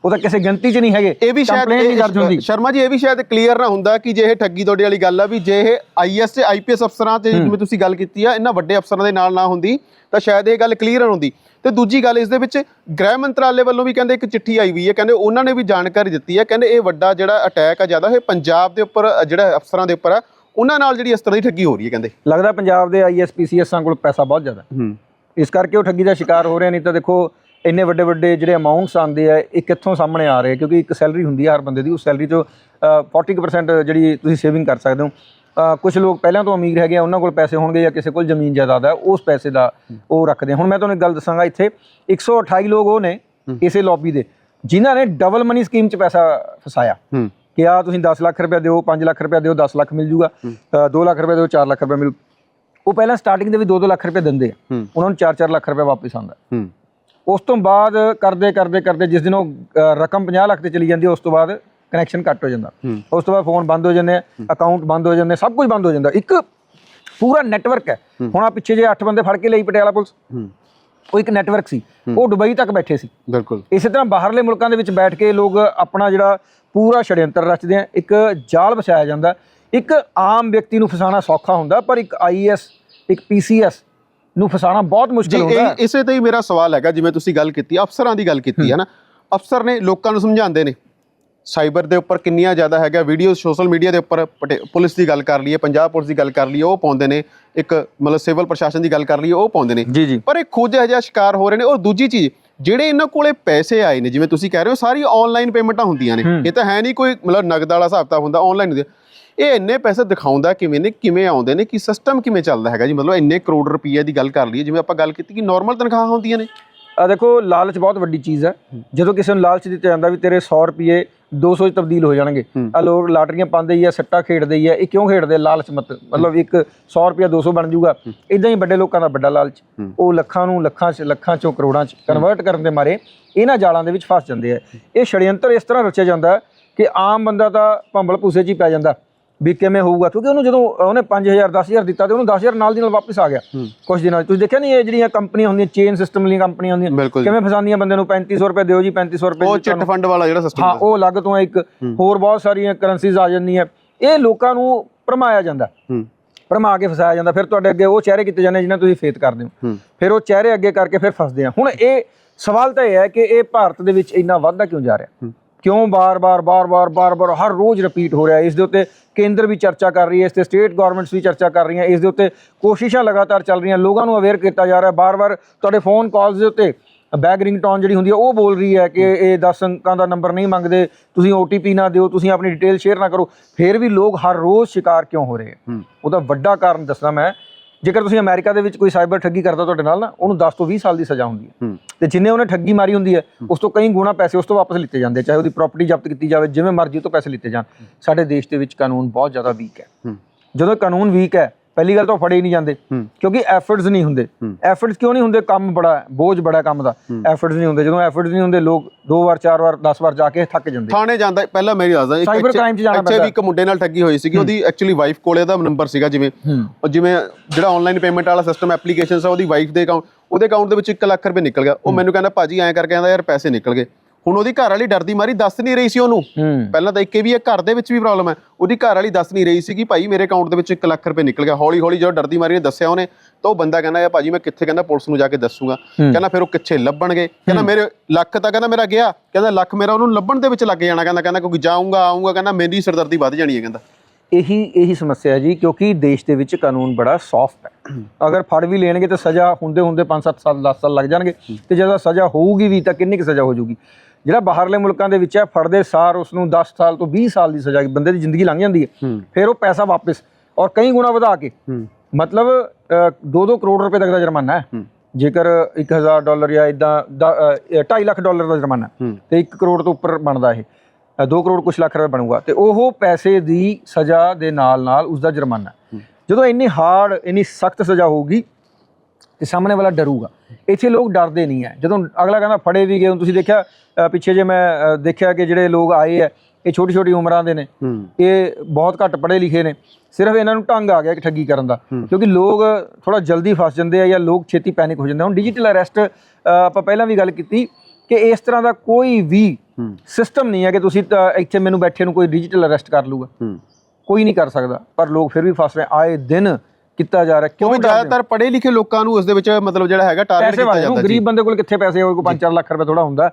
ਉਹ ਤਾਂ ਕਿਸੇ ਗਿਣਤੀ 'ਚ ਨਹੀਂ ਹੈਗੇ ਇਹ ਵੀ ਸ਼ਾਇਦ ਨਹੀਂ ਦਰਜ ਹੁੰਦੀ। ਸ਼ਰਮਾ ਜੀ ਇਹ ਵੀ ਸ਼ਾਇਦ ਕਲੀਅਰ ਨਾ ਹੁੰਦਾ ਕਿ ਜੇ ਇਹ ਠੱਗੀ ਤੁਹਾਡੇ ਵਾਲੀ ਗੱਲ ਆ ਵੀ ਜੇ ਇਹ ਆਈਐਸ ਤੇ ਆਈਪੀਐਸ ਅਫਸਰਾਂ ਤੇ ਜਿਵੇਂ ਤੁਸੀਂ ਗੱਲ ਕੀਤੀ ਆ ਇਹਨਾਂ ਵੱਡੇ ਅਫਸਰਾਂ ਦੇ ਨਾਲ ਨਾ ਹੁੰਦੀ ਤਾਂ ਸ਼ਾਇਦ ਇਹ ਗੱਲ ਕਲੀਅਰ ਹੁੰਦੀ। ਤੇ ਦੂਜੀ ਗੱਲ ਇਸ ਦੇ ਵਿੱਚ ਗ੍ਰਹਿ ਮੰਤਰਾਲੇ ਵੱਲੋਂ ਵੀ ਕਹਿੰਦੇ ਇੱਕ ਚਿੱਠੀ ਆਈ ਹੋਈ ਹੈ ਕਹਿੰਦੇ ਉਹਨਾਂ ਨੇ ਵੀ ਜਾਣਕਾਰੀ ਦਿੱਤੀ ਹੈ ਕਹਿੰਦੇ ਇਹ ਵੱਡਾ ਜਿਹੜਾ ਅਟੈਕ ਆ ਜ਼ਿਆਦਾ ਇਹ ਪੰਜਾਬ ਦੇ ਉੱਪਰ ਜਿਹੜਾ ਅਫਸਰਾਂ ਦੇ ਉੱਪਰ ਆ ਉਹਨਾਂ ਨਾਲ ਜਿਹੜੀ ਇਸ ਤਰ੍ਹਾਂ ਦੀ ਠੱਗੀ ਹੋ ਰਹੀ ਹੈ ਕਹਿੰਦੇ ਲੱਗਦਾ ਪੰਜਾਬ ਦੇ ਆਈਐਸ ਪੀਸੀਐਸਾਂ ਕੋਲ ਪੈਸਾ ਬਹੁਤ ਜ਼ਿਆਦਾ ਹੈ। ਇਸ ਕਰਕੇ ਉਹ ਠੱਗੀ ਦਾ ਸ਼ਿਕਾਰ ਹੋ ਰਹੇ ਨਹੀਂ ਤਾਂ ਦੇਖੋ ਇੰਨੇ ਵੱਡੇ ਵੱਡੇ ਜਿਹੜੇ ਅਮਾਉਂਟਸ ਆਉਂਦੇ ਆ ਇਹ ਕਿੱਥੋਂ ਸਾਹਮਣੇ ਆ ਰਹੇ ਆ? ਕਿਉਂਕਿ ਇੱਕ ਸੈਲਰੀ ਹੁੰਦੀ ਹੈ ਹਰ ਬੰਦੇ ਦੀ ਉਸ ਸੈਲਰੀ ਚੋਂ ਅ, 40% ਜਿਹੜੀ ਤੁਸੀਂ ਸੇਵਿੰਗ ਕਰ ਸਕਦੇ ਹੋ ਕੁਝ ਲੋਕ ਪਹਿਲਾਂ ਤੋਂ ਅਮੀਰ ਹੈਗੇ ਆ ਉਹਨਾਂ ਕੋਲ ਪੈਸੇ ਹੋਣਗੇ ਜਾਂ ਕਿਸੇ ਕੋਲ ਜ਼ਮੀਨ ਜਾਇਦਾਦ ਹੈ ਉਸ ਪੈਸੇ ਦਾ ਉਹ ਰੱਖਦੇ। ਹੁਣ ਮੈਂ ਤੁਹਾਨੂੰ ਇੱਕ ਗੱਲ ਦੱਸਾਂਗਾ ਇੱਥੇ 128 ਲੋਕ ਉਹ ਨੇ ਇਸੇ ਲੌਬੀ ਦੇ ਜਿਨ੍ਹਾਂ ਨੇ ਡਬਲ ਮਨੀ ਸਕੀਮ 'ਚ ਪੈਸਾ ਫਸਾਇਆ। ਕਿ ਆ ਤੁਸੀਂ 10 ਲੱਖ ਰੁਪਏ ਦਿਓ 5 ਲੱਖ ਰੁਪਏ ਦਿਓ 10 ਲੱਖ ਮਿਲ ਜੂਗਾ। 2 ਲੱਖ ਰੁਪਏ ਦਿਓ 4 ਲੱਖ ਰੁਪਏ ਮਿਲੂ। ਉਹ ਪਹਿਲਾਂ ਸਟਾਰਟਿੰਗ ਦੇ ਵੀ 2-2 ਲੱਖ ਰੁਪਏ ਦਿੰਦੇ ਆ। ਉਹਨਾਂ ਨੂੰ 4-4 ਲੱਖ ਰੁਪਏ ਵਾਪਸ ਆਉਂਦਾ। ਉਸ ਤੋਂ ਬਾਅਦ ਕਰਦੇ ਕਰਦੇ ਕਰਦੇ ਜਿਸ ਦਿਨ ਉਹ ਰਕਮ 50 ਲੱਖ ਤੇ ਚਲੀ ਜਾਂਦੀ ਉਸ ਤੋਂ ਬਾਅਦ ਕਨੈਕਸ਼ਨ ਕੱਟ ਹੋ ਜਾਂਦਾ। ਉਸ ਤੋਂ ਬਾਅਦ ਫੋਨ ਬੰਦ ਹੋ ਜਾਂਦੇ ਆ ਅਕਾਊਂਟ ਬੰਦ ਹੋ ਜਾਂਦੇ ਸਭ ਕੁਝ ਬੰਦ ਹੋ ਜਾਂਦਾ। ਇੱਕ ਪੂਰਾ ਨੈਟਵਰਕ ਹੈ। ਹੁਣ ਆ ਪਿੱਛੇ ਜੇ 8 ਬੰਦੇ ਫੜ ਕੇ ਲਈ ਪਟਿਆਲਾ ਪੁਲਿਸ ਉਹ ਇੱਕ ਨੈਟਵਰਕ ਸੀ। ਉਹ ਦੁਬਈ ਤੱਕ ਬੈਠੇ ਸੀ। ਬਿਲਕੁਲ। ਇਸੇ ਤਰ੍ਹਾਂ ਬਾਹਰਲੇ ਮੁਲਕਾਂ ਦੇ ਵਿੱਚ ਬੈਠ ਕੇ ਲੋਕ ਆਪਣਾ ਜਿਹੜਾ ਪੂਰਾ ਛੜਯੰਤਰ ਰਚਦੇ ਆ। ਇੱਕ ਜਾਲ ਵਿਛਾਇਆ ਜਾਂਦਾ। ਇੱਕ ਆਮ ਵਿਅਕਤੀ ਨੂੰ ਫਸਾਉਣਾ ਸੌਖਾ ਹੁੰਦਾ ਪਰ ਇੱਕ ਆਈਐਸ ਇੱਕ ਪੀਸੀਐਸ ਨੂੰ ਫਸਾਉਣਾ ਬਹੁਤ ਮੁਸ਼ਕਲ ਹੁੰਦਾ। ਹੈ ਇਸੇ ਤੇ ਹੀ ਮੇਰਾ ਸਵਾਲ ਹੈਗਾ। ਜਿਵੇਂ ਤੁਸੀਂ ਗੱਲ ਕੀਤੀ ਅਫਸਰਾਂ ਦੀ ਗੱਲ ਕੀਤੀ ਹੈ। ਨਾ। ਅਫਸਰ ਨੇ ਲੋਕਾਂ ਨੂੰ ਸਮਝਾਉਂਦੇ ਨੇ। ਸਾਈਬਰ ਦੇ ਉੱਪਰ ਕਿੰਨੀਆਂ ਜ਼ਿਆਦਾ ਹੈਗਾ ਵੀਡੀਓ ਸੋਸ਼ਲ ਮੀਡੀਆ ਦੇ ਉੱਪਰ ਪੁਲਿਸ ਦੀ ਗੱਲ ਕਰ ਲਈਏ ਪੰਜਾਬ ਪੁਲਿਸ ਦੀ ਗੱਲ ਕਰ ਲਈਏ ਉਹ ਪਾਉਂਦੇ ਨੇ। ਇੱਕ ਮਤਲਬ ਸਿਵਲ ਪ੍ਰਸ਼ਾਸਨ ਦੀ ਗੱਲ ਕਰ ਲਈਏ ਉਹ ਪਾਉਂਦੇ ਨੇ। ਜੀ ਜੀ। ਪਰ ਇਹ ਖੁਦ ਇਹੋ ਜਿਹਾ ਸ਼ਿਕਾਰ ਹੋ ਰਹੇ ਨੇ। ਔਰ ਦੂਜੀ ਚੀਜ਼ ਜਿਹੜੇ ਇਹਨਾਂ ਕੋਲੇ ਪੈਸੇ ਆਏ ਨੇ ਜਿਵੇਂ ਤੁਸੀਂ ਕਹਿ ਰਹੇ ਹੋ ਸਾਰੀ ਆਨਲਾਈਨ ਪੇਮੈਂਟਾਂ ਹੁੰਦੀਆਂ ਨੇ। ਇਹ ਤਾਂ ਹੈ ਨਹੀਂ ਕੋਈ ਮਤਲਬ ਨਗਦ ਵਾਲਾ ਹਿਸਾਬ ਤਾਂ ਹੁੰਦਾ ਆਨਲਾਈਨ ਹੁੰਦੇ। ਇਹ ਇੰਨੇ ਪੈਸੇ ਦਿਖਾਉਂਦਾ ਕਿਵੇਂ ਨੇ ਕਿਵੇਂ ਆਉਂਦੇ ਨੇ ਕਿ ਸਿਸਟਮ ਕਿਵੇਂ ਚੱਲਦਾ ਹੈਗਾ ਜੀ? ਮਤਲਬ ਇੰਨੇ ਕਰੋੜ ਰੁਪਈਏ ਦੀ ਗੱਲ ਕਰ ਲਈਏ ਜਿਵੇਂ ਆਪਾਂ ਗੱਲ ਕੀਤੀ ਕਿ ਨਾਰਮਲ ਤਨਖਾਹਾਂ ਹੁੰਦੀਆਂ ਨੇ। ਆ ਦੇਖੋ ਲਾਲਚ ਬਹੁਤ ਵੱਡੀ ਚੀਜ਼ ਹੈ। ਜਦੋਂ ਕਿਸੇ ਨੂੰ ਲਾਲਚ ਦਿੱਤਾ ਜਾਂਦਾ ਵੀ ਤੇਰੇ 100 ਰੁਪਏ 200 ਚ ਤਬਦੀਲ ਹੋ ਜਾਣਗੇ ਆ ਲੋਕ ਲਾਟਰੀਆਂ ਪਾਉਂਦੇ ਹੀ ਆ ਸੱਟਾ ਖੇਡਦੇ ਹੀ ਆ ਇਹ ਕਿਉਂ ਖੇਡਦੇ ਲਾਲਚ ਮਤ ਮਤਲਬ ਇੱਕ 100 ਰੁਪਿਆ 200 ਬਣ ਜਾਊਗਾ। ਇਦਾਂ ਹੀ ਵੱਡੇ ਲੋਕਾਂ ਦਾ ਵੱਡਾ ਲਾਲਚ। ਉਹ ਲੱਖਾਂ ਨੂੰ ਲੱਖਾਂ ਚ ਲੱਖਾਂ ਚੋਂ ਕਰੋੜਾਂ ਚ ਕਨਵਰਟ ਕਰਨ ਦੇ ਮਾਰੇ ਇਹਨਾਂ ਜਾਲਾਂ ਦੇ ਵਿੱਚ ਫਸ ਜਾਂਦੇ ਆ। ਇਹ ਛੜਯੰਤਰ ਇਸ ਤਰ੍ਹਾਂ ਰਚਿਆ ਜਾਂਦਾ ਕਿ ਆਮ ਬੰਦਾ ਤਾਂ ਭੰਬਲ ਭੂਸੇ 'ਚ ਹੀ ਪੈ ਜਾਂਦਾ। ਵੀ ਕਿਵੇਂ ਹੋਊਗਾ? ਕਿਉਂਕਿ ਉਹਨੂੰ ਜਦੋਂ ਉਹਨੇ 5000 10000 ਦਿੱਤਾ ਤੇ ਉਹਨੂੰ 10000 ਨਾਲ ਦੀ ਨਾਲ ਵਾਪਸ ਆ ਗਿਆ। ਕੁਝ ਦਿਨਾਂ ਤੁਸੀਂ ਦੇਖਿਆ ਨਹੀਂ ਇਹ ਜਿਹੜੀਆਂ ਕੰਪਨੀਆਂ ਹੁੰਦੀਆਂ ਚੇਨ ਸਿਸਟਮ ਵਾਲੀਆਂ ਕੰਪਨੀਆਂ ਹੁੰਦੀਆਂ। ਕਿਵੇਂ ਫਸਾਉਂਦੀਆਂ ਬੰਦੇ ਨੂੰ? 3500 ਰੁਪਏ ਦਿਓ ਜੀ 3500 ਰੁਪਏ ਉਹ ਚਿੱਟ ਫੰਡ ਵਾਲਾ ਜਿਹੜਾ ਸਿਸਟਮ ਹਾਂ ਉਹ ਅਲੱਗ ਤੋਂ ਇੱਕ ਹੋਰ ਬਹੁਤ ਸਾਰੀਆਂ ਕਰੰਸੀਜ਼ ਆ ਜਾਂਦੀਆਂ। ਇਹ ਲੋਕਾਂ ਨੂੰ ਭਰਮਾਇਆ ਜਾਂਦਾ। ਭਰਮਾ ਕੇ ਫਸਾਇਆ ਜਾਂਦਾ। ਫਿਰ ਤੁਹਾਡੇ ਅੱਗੇ ਉਹ ਚਿਹਰੇ ਕੀਤੇ ਜਾਂਦੇ ਜਿਨ੍ਹਾਂ ਤੁਸੀਂ ਫੇਤ ਕਰਦੇ ਹੋ। ਹੂੰ। ਫਿਰ ਉਹ ਚਿਹਰੇ ਅੱਗੇ ਕਰਕੇ ਫਿਰ ਫਸਦੇ ਆ। ਹੁਣ ਇਹ ਸਵਾਲ ਤਾਂ ਇਹ ਹੈ ਕਿ ਇਹ ਭਾਰਤ ਦੇ ਵਿੱਚ ਇੰਨਾ ਵਾਧਾ ਕਿਉਂ ਜਾ ਰਿਹਾ? ਕਿਉਂ ਬਾਰ-ਬਾਰ ਬਾਰ-ਬਾਰ ਬਾਰ-ਬਾਰ ਹਰ ਰੋਜ਼ ਰਿਪੀਟ ਹੋ ਰਿਹਾ ਇਸ ਦੇ ਉੱਤੇ ਕੇਂਦਰ ਵੀ ਚਰਚਾ ਕਰ ਰਹੀ ਹੈ ਇਸ ਤੇ ਸਟੇਟ ਗਵਰਨਮੈਂਟਸ ਵੀ ਚਰਚਾ ਕਰ ਰਹੀਆਂ ਇਸ ਦੇ ਉੱਤੇ ਕੋਸ਼ਿਸ਼ਾਂ ਲਗਾਤਾਰ ਚੱਲ ਰਹੀਆਂ ਲੋਕਾਂ ਨੂੰ ਅਵੇਅਰ ਕੀਤਾ ਜਾ ਰਿਹਾ ਬਾਰ-ਬਾਰ ਤੁਹਾਡੇ ਫੋਨ ਕਾਲਸ ਦੇ ਉੱਤੇ ਬੈਗ ਰਿੰਗਟੋਨ ਜਿਹੜੀ ਹੁੰਦੀ ਹੈ ਉਹ ਬੋਲ ਰਹੀ ਹੈ ਕਿ ਇਹ 10 ਅੰਕਾਂ ਦਾ ਨੰਬਰ ਨਹੀਂ ਮੰਗਦੇ ਤੁਸੀਂ OTP ਨਾ ਦਿਓ ਤੁਸੀਂ ਆਪਣੀ ਡਿਟੇਲ ਸ਼ੇਅਰ ਨਾ ਕਰੋ। ਫਿਰ ਵੀ ਲੋਕ ਹਰ ਰੋਜ਼ ਸ਼ਿਕਾਰ ਕਿਉਂ ਹੋ ਰਹੇ ਹੂੰ? ਉਹਦਾ ਵੱਡਾ ਕਾਰਨ ਦੱਸਣਾ ਮੈਂ ਜੇਕਰ ਤੁਸੀਂ ਅਮਰੀਕਾ ਦੇ ਵਿੱਚ ਕੋਈ ਸਾਈਬਰ ਠੱਗੀ ਕਰਦਾ ਤੁਹਾਡੇ ਨਾਲ ਨਾ ਉਹਨੂੰ 10 ਤੋਂ 20 ਸਾਲ ਦੀ ਸਜ਼ਾ ਹੁੰਦੀ ਹੈ। ਤੇ ਜਿੰਨੇ ਉਹਨੇ ਠੱਗੀ ਮਾਰੀ ਹੁੰਦੀ ਹੈ ਉਸ ਤੋਂ ਕਈ ਗੁਣਾ ਪੈਸੇ ਉਸ ਤੋਂ ਵਾਪਸ ਲਿੱਤੇ ਜਾਂਦੇ ਚਾਹੇ ਉਹਦੀ ਪ੍ਰਾਪਰਟੀ ਜ਼ਬਤ ਕੀਤੀ ਜਾਵੇ ਜਿਵੇਂ ਮਰਜ਼ੀ ਤੋਂ ਪੈਸੇ ਲਿੱਤੇ ਜਾਣ। ਸਾਡੇ ਦੇਸ਼ ਦੇ ਵਿੱਚ ਕਾਨੂੰਨ ਬਹੁਤ ਜ਼ਿਆਦਾ ਵੀਕ ਹੂੰ। ਜਦੋਂ ਕਾਨੂੰਨ ਵੀਕ ਹੈ ਪਹਿਲੀ ਗੱਲ ਤਾਂ ਫੜੇ ਹੀ ਨਹੀਂ ਜਾਂਦੇ। ਕਿਉਂਕਿ ਐਫਰਟਸ ਨਹੀਂ ਹੁੰਦੇ। ਐਫਰਟਸ ਕਿਉਂ ਨਹੀਂ ਹੁੰਦੇ? ਕੰਮ ਬੜਾ ਹੈ ਬੋਝ ਬੜਾ ਕੰਮ ਦਾ। ਐਫਰਟਸ ਨਹੀਂ ਹੁੰਦੇ। ਜਦੋਂ ਐਫਰਟਸ ਨਹੀਂ ਹੁੰਦੇ ਲੋਕ ਦੋ ਵਾਰ ਚਾਰ ਵਾਰ 10 ਵਾਰ ਜਾ ਕੇ ਥੱਕ ਜਾਂਦੇ। ਥਾਣੇ ਜਾਂਦਾ ਪਹਿਲਾਂ ਮੇਰੀ ਦੱਸਦਾ ਇੱਕ ਇੱਥੇ- crime 'ਚ ਜਾਣਾ ਪੈਂਦਾ। ਵੀ ਇੱਕ ਮੁੰਡੇ ਨਾਲ ਠੱਗੀ ਹੋਈ ਸੀਗੀ ਉਹਦੀ ਐਕਚੁਅਲੀ ਵਾਈਫ ਕੋਲੇ ਦਾ ਨੰਬਰ ਸੀਗਾ ਜਿਵੇਂ। ਉਹ ਜਿਵੇਂ ਜਿਹੜਾ ਆਨਲਾਈਨ ਪੇਮੈਂਟ ਵਾਲਾ ਸਿਸਟਮ ਐਪਲੀਕੇਸ਼ਨਸ ਆ ਉਹਦੀ ਵਾਈਫ ਦੇ ਅਕਾਊਂਟ ਉਹਦੇ ਅਕਾਊਂਟ ਦੇ ਵਿੱਚ 1 ਲੱਖ ਰੁਪਏ ਨਿਕਲ ਗਿਆ। ਉਹ ਮੈਨੂੰ ਕਹਿੰਦਾ ਭਾਜੀ ਐਂ ਕਰਕੇ ਕਹਿੰਦਾ ਯਾਰ ਪੈਸੇ ਨਿਕਲ ਗਏ। ਹੁਣ ਉਹਦੀ ਘਰ ਵਾਲੀ ਡਰਦੀ ਮਾਰੀ ਦੱਸ ਨਹੀਂ ਰਹੀ ਸੀ ਉਹਨੂੰ। ਪਹਿਲਾਂ ਤਾਂ ਇੱਕ ਇਹ ਵੀ ਹੈ ਘਰ ਦੇ ਵਿੱਚ ਵੀ ਪ੍ਰੋਬਲਮ ਹੈ। ਉਹਦੀ ਘਰ ਵਾਲੀ ਦੱਸ ਨਹੀਂ ਰਹੀ ਸੀ ਕਿ ਭਾਈ ਮੇਰੇ ਅਕਾਊਂਟ ਦੇ ਵਿੱਚ 1 ਲੱਖ ਰੁਪਏ ਨਿਕਲ ਗਿਆ। ਹੌਲੀ ਹੌਲੀ ਜਦੋਂ ਡਰਦੀ ਮਾਰੀ ਨੇ ਦੱਸਿਆ ਉਹਨੇ ਤਾਂ ਉਹ ਬੰਦਾ ਕਹਿੰਦਾ ਯਾ ਭਾਜੀ ਮੈਂ ਕਿੱਥੇ ਕਹਿੰਦਾ ਪੁਲਿਸ ਨੂੰ ਜਾ ਕੇ ਦੱਸੂਗਾ। ਕਹਿੰਦਾ ਫਿਰ ਉਹ ਕਿੱਥੇ ਲੱਭਣਗੇ? ਕਹਿੰਦਾ ਮੇਰੇ ਲੱਖ ਤਾਂ ਕਹਿੰਦਾ ਮੇਰਾ ਗਿਆ। ਕਹਿੰਦਾ ਲੱਖ ਮੇਰਾ ਉਹਨੂੰ ਲੱਭਣ ਦੇ ਵਿੱਚ ਲੱਗ ਜਾਣਾ। ਕਹਿੰਦਾ ਕਹਿੰਦਾ ਕਿਉਂਕਿ ਜਾਊਂਗਾ ਆਊਂਗਾ। ਕਹਿੰਦਾ ਮੇਰੀ ਸਿਰਦਰਦੀ ਵੱਧ ਜਾਣੀ ਹੈ ਕਹਿੰਦਾ। ਇਹੀ ਇਹੀ ਸਮੱਸਿਆ ਹੈ ਜੀ ਕਿਉਂਕਿ ਦੇਸ਼ ਦੇ ਵਿੱਚ ਕਾਨੂੰਨ ਬੜਾ ਸੌਫਟ ਹੈ। ਅਗਰ ਫੜ ਵੀ ਲੈਣਗੇ ਤਾਂ ਸਜ਼ਾ ਹੁੰਦੇ ਹੁੰਦੇ 5-7 ਸਾਲ 10 ਸਾਲ ਲੱਗ ਜਾਣਗੇ। ਤੇ ਜਦੋਂ ਸਜ਼ਾ ਹੋਊਗੀ ਵੀ ਤਾਂ ਕਿੰਨੀ ਕੁ ਸਜ਼ਾ ਹੋ ਜਾਊਗੀ? ਜਿਹੜਾ ਬਾਹਰਲੇ ਮੁਲਕਾਂ ਦੇ ਵਿੱਚ ਹੈ ਫੜਦੇ ਸਾਰ ਉਸ ਨੂੰ 10 ਸਾਲ ਤੋਂ 20 ਸਾਲ ਦੀ ਸਜ਼ਾ ਬੰਦੇ ਦੀ ਜ਼ਿੰਦਗੀ ਲੰਘ ਜਾਂਦੀ ਹੈ। ਫਿਰ ਉਹ ਪੈਸਾ ਵਾਪਸ ਔਰ ਕਈ ਗੁਣਾ ਵਧਾ ਕੇ। ਮਤਲਬ 2-2 ਕਰੋੜ ਰੁਪਏ ਤੱਕ ਦਾ ਜੁਰਮਾਨਾ ਹੈ। ਜੇਕਰ 1000 ਡਾਲਰ ਜਾਂ ਇਦਾਂ 2.5 ਲੱਖ ਡਾਲਰ ਦਾ ਜੁਰਮਾਨਾ ਤੇ 1 ਕਰੋੜ ਤੋਂ ਉੱਪਰ ਬਣਦਾ ਇਹ। 2 ਕਰੋੜ ਕੁਛ ਲੱਖ ਰੁਪਏ ਬਣੂਗਾ। ਤੇ ਉਹ ਪੈਸੇ ਦੀ ਸਜ਼ਾ ਦੇ ਨਾਲ ਨਾਲ ਉਸ ਦਾ ਜੁਰਮਾਨਾ ਜਦੋਂ ਇੰਨੀ ਹਾਰਡ ਇੰਨੀ ਸਖਤ ਸਜ਼ਾ ਹੋਊਗੀ ਤੇ ਸਾਹਮਣੇ ਵਾਲਾ ਡਰੂਗਾ। ਇੱਥੇ ਲੋਕ ਡਰਦੇ ਨਹੀਂ ਹੈ। ਜਦੋਂ ਅਗਲਾ ਕਹਿੰਦਾ ਫੜੇ ਵੀ ਗਏ ਹੁਣ ਤੁਸੀਂ ਦੇਖਿਆ ਪਿੱਛੇ ਜੇ ਮੈਂ ਦੇਖਿਆ ਕਿ ਜਿਹੜੇ ਲੋਕ ਆਏ ਆ ਇਹ ਛੋਟੀ ਛੋਟੀ ਉਮਰਾਂ ਦੇ ਨੇ। ਇਹ ਬਹੁਤ ਘੱਟ ਪੜ੍ਹੇ ਲਿਖੇ ਨੇ। ਸਿਰਫ ਇਹਨਾਂ ਨੂੰ ਢੰਗ ਆ ਗਿਆ ਕਿ ਠੱਗੀ ਕਰਨ ਦਾ। ਕਿਉਂਕਿ ਲੋਕ ਥੋੜਾ ਜਲਦੀ ਫਸ ਜਾਂਦੇ ਆ ਜਾਂ ਲੋਕ ਛੇਤੀ ਪੈਨਿਕ ਹੋ ਜਾਂਦੇ ਆ। ਹੁਣ ਡਿਜੀਟਲ ਅਰੈਸਟ ਆਪਾਂ ਪਹਿਲਾਂ ਵੀ ਗੱਲ ਕੀਤੀ ਕਿ ਇਸ ਤਰ੍ਹਾਂ ਦਾ ਕੋਈ ਵੀ ਸਿਸਟਮ ਨਹੀਂ ਹੈ ਕਿ ਤੁਸੀਂ ਇੱਥੇ ਮੈਨੂੰ ਬੈਠੇ ਨੂੰ ਕੋਈ ਡਿਜੀਟਲ ਅਰੈਸਟ ਕਰ ਲੂਗਾ ਕੋਈ ਨਹੀਂ ਕਰ ਸਕਦਾ। ਪਰ ਲੋਕ ਫਿਰ ਵੀ ਫਸ ਰਹੇ। ਆਏ ਦਿਨ ਕੀਤਾ ਜਾ ਰਿਹਾ ਕਿਉਂ ਕਿਉਂਕਿ ਜ਼ਿਆਦਾਤਰ ਪੜ੍ਹੇ ਲਿਖੇ ਲੋਕਾਂ ਨੂੰ ਉਸ ਦੇ ਵਿੱਚ ਮਤਲਬ ਜਿਹੜਾ ਹੈਗਾ ਟਾਰਗੇਟ ਕੀਤਾ ਜਾਂਦਾ ਜੀ। ਗਰੀਬ ਬੰਦੇ ਕੋਲ ਕਿੱਥੇ ਪੈਸੇ ਹੋਏ ਕੋਈ 5-4 ਲੱਖ ਰੁਪਏ ਥੋੜਾ ਹੁੰਦਾ।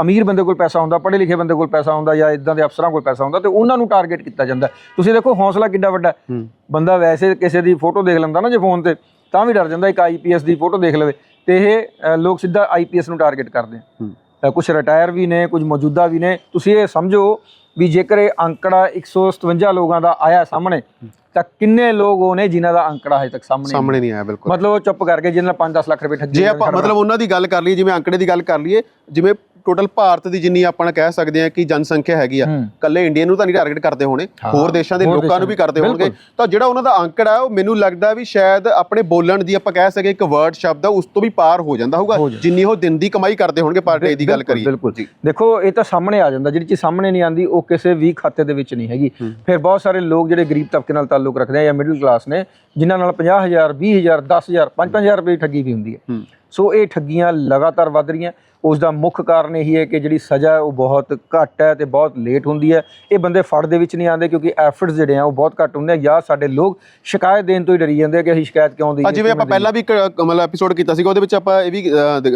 ਅਮੀਰ ਬੰਦੇ ਕੋਲ ਪੈਸਾ ਹੁੰਦਾ ਪੜ੍ਹੇ ਲਿਖੇ ਬੰਦੇ ਕੋਲ ਪੈਸਾ ਹੁੰਦਾ ਜਾਂ ਇਦਾਂ ਦੇ ਅਫਸਰਾਂ ਕੋਲ ਪੈਸਾ ਹੁੰਦਾ ਤੇ ਉਹਨਾਂ ਨੂੰ ਟਾਰਗੇਟ ਕੀਤਾ ਜਾਂਦਾ। ਤੁਸੀਂ ਦੇਖੋ ਹੌਸਲਾ ਕਿੱਡਾ ਵੱਡਾ। ਬੰਦਾ ਵੈਸੇ ਕਿਸੇ ਦੀ ਫੋਟੋ ਦੇਖ ਲੈਂਦਾ ਨਾ ਜੇ ਫੋਨ ਤੇ ਤਾਂ ਵੀ ਡਰ ਜਾਂਦਾ ਇੱਕ ਆਈਪੀਐਸ ਦੀ ਫੋਟੋ ਦੇਖ ਲਵੇ। ਤੇ ਇਹ ਲੋਕ ਸਿੱਧਾ ਆਈਪੀਐਸ ਨੂੰ ਟਾਰਗੇਟ ਕਰਦੇ ਆ। ਕੁਝ ਰਿਟਾਇਰ ਵੀ ਨੇ ਕੁਝ ਮੌਜੂਦਾ ਵੀ ਨੇ। ਤੁਸੀਂ ਇਹ ਸਮਝੋ ਵੀ ਜੇਕਰ ਇਹ ਅੰਕੜਾ 157 ਲੋਕਾਂ ਦਾ ਆਇਆ ਸਾਹਮਣੇ ਤਾਂ ਕਿੰਨੇ ਲੋਕ ਉਹ ਨੇ ਜਿਨ੍ਹਾਂ ਦਾ ਅੰਕੜਾ ਹਜੇ ਤੱਕ ਸਾਹਮਣੇ ਸਾਹਮਣੇ ਨਹੀਂ ਆਇਆ ਬਿਲਕੁਲ। ਮਤਲਬ ਉਹ ਚੁੱਪ ਕਰਕੇ ਜਿਹਨਾਂ ਨਾਲ 5-10 ਲੱਖ ਰੁਪਏ ਠੱਗੀ ਜੇ ਆਪਾਂ ਮਤਲਬ ਉਹਨਾਂ ਦੀ ਗੱਲ ਕਰ ਲਈਏ ਜਿਵੇਂ ਅੰਕੜੇ ਦੀ ਗੱਲ ਕਰ ਲਈਏ ਜਿਵੇਂ ਟੋਟਲ ਭਾਰਤ ਦੀ ਜਿੰਨੀ ਆਪਾਂ ਕਹਿ ਸਕਦੇ ਹਾਂ ਕਿ ਜਨਸੰਖਿਆ ਹੈਗੀ ਆ। ਕੱਲੇ ਇੰਡੀਆ ਨੂੰ ਤਾਂ ਨਹੀਂ ਟਾਰਗੇਟ ਕਰਦੇ ਹੋਣੇ ਹੋਰ ਦੇਸ਼ਾਂ ਦੇ ਲੋਕਾਂ ਨੂੰ ਵੀ ਕਰਦੇ ਹੋਣਗੇ। ਤਾਂ ਜਿਹੜਾ ਉਹਨਾਂ ਦਾ ਅੰਕੜਾ ਹੈ ਉਹ ਮੈਨੂੰ ਲੱਗਦਾ ਵੀ ਸ਼ਾਇਦ ਆਪਣੇ ਬੋਲਣ ਦੀ ਆਪਾਂ ਕਹਿ ਸਕੇ ਇੱਕ ਵਰਡ ਸ਼ਬਦ ਆ ਉਸ ਤੋਂ ਵੀ ਪਾਰ ਹੋ ਜਾਂਦਾ ਹੋਊਗਾ। ਜਿੰਨੀ ਉਹ ਦਿਨ ਦੀ ਕਮਾਈ ਕਰਦੇ ਹੋਣਗੇ ਪਰ ਡੇ ਦੀ ਗੱਲ ਕਰੀਏ। ਬਿਲਕੁਲ। ਦੇਖੋ ਇਹ ਤਾਂ ਸਾਹਮਣੇ ਆ ਜਾਂਦਾ ਜਿਹੜੀ ਚੀਜ਼ ਸਾਹਮਣੇ ਨਹੀਂ ਆਂਦੀ ਉਹ ਕਿਸੇ ਵੀ ਖਾਤੇ ਦੇ ਵਿੱਚ ਨਹੀਂ ਹੈਗੀ। ਫਿਰ ਬਹੁਤ ਸਾਰੇ ਲੋਕ ਜਿਹੜੇ ਗਰੀਬ ਤਬਕੇ ਨਾਲ ਤਾਲੁਕ ਰੱਖਦੇ ਆ ਜਾਂ ਮਿਡਲ ਕਲਾਸ ਨੇ ਜਿਨ੍ਹਾਂ ਨਾਲ 50000 20000 10000 5-5000 ਰੁਪਏ ਠੱਗੀ ਵੀ ਹੁੰਦੀ ਹੈ। ਸੋ ਇਹ ਠੱਗੀਆਂ ਲਗਾਤਾਰ ਵੱਧ ਰਹੀਆਂ। ਉਸ ਦਾ ਮੁੱਖ ਕਾਰਨ ਇਹੀ ਹੈ ਕਿ ਜਿਹੜੀ ਸਜ਼ਾ ਹੈ ਉਹ ਬਹੁਤ ਘੱਟ ਹੈ ਤੇ ਬਹੁਤ ਲੇਟ ਹੁੰਦੀ ਹੈ। ਇਹ ਬੰਦੇ ਫੜ ਦੇ ਵਿੱਚ ਨਹੀਂ ਆਉਂਦੇ ਕਿਉਂਕਿ ਐਫਰਟਸ ਜਿਹੜੇ ਆ ਉਹ ਬਹੁਤ ਘੱਟ ਹੁੰਦੇ ਆ ਜਾਂ ਸਾਡੇ ਲੋਕ ਸ਼ਿਕਾਇਤ ਦੇਣ ਤੋਂ ਹੀ ਡਰੀ ਜਾਂਦੇ ਆ ਕਿ ਅਸੀਂ ਸ਼ਿਕਾਇਤ ਕਿਉਂ ਦਈਏ ਜਿਵੇਂ ਆਪਾਂ ਪਹਿਲਾਂ ਵੀ ਇੱਕ, ਮਤਲਬ ਐਪੀਸੋਡ ਕੀਤਾ ਸੀਗਾ ਉਹਦੇ ਵਿੱਚ ਆਪਾਂ ਇਹ ਵੀ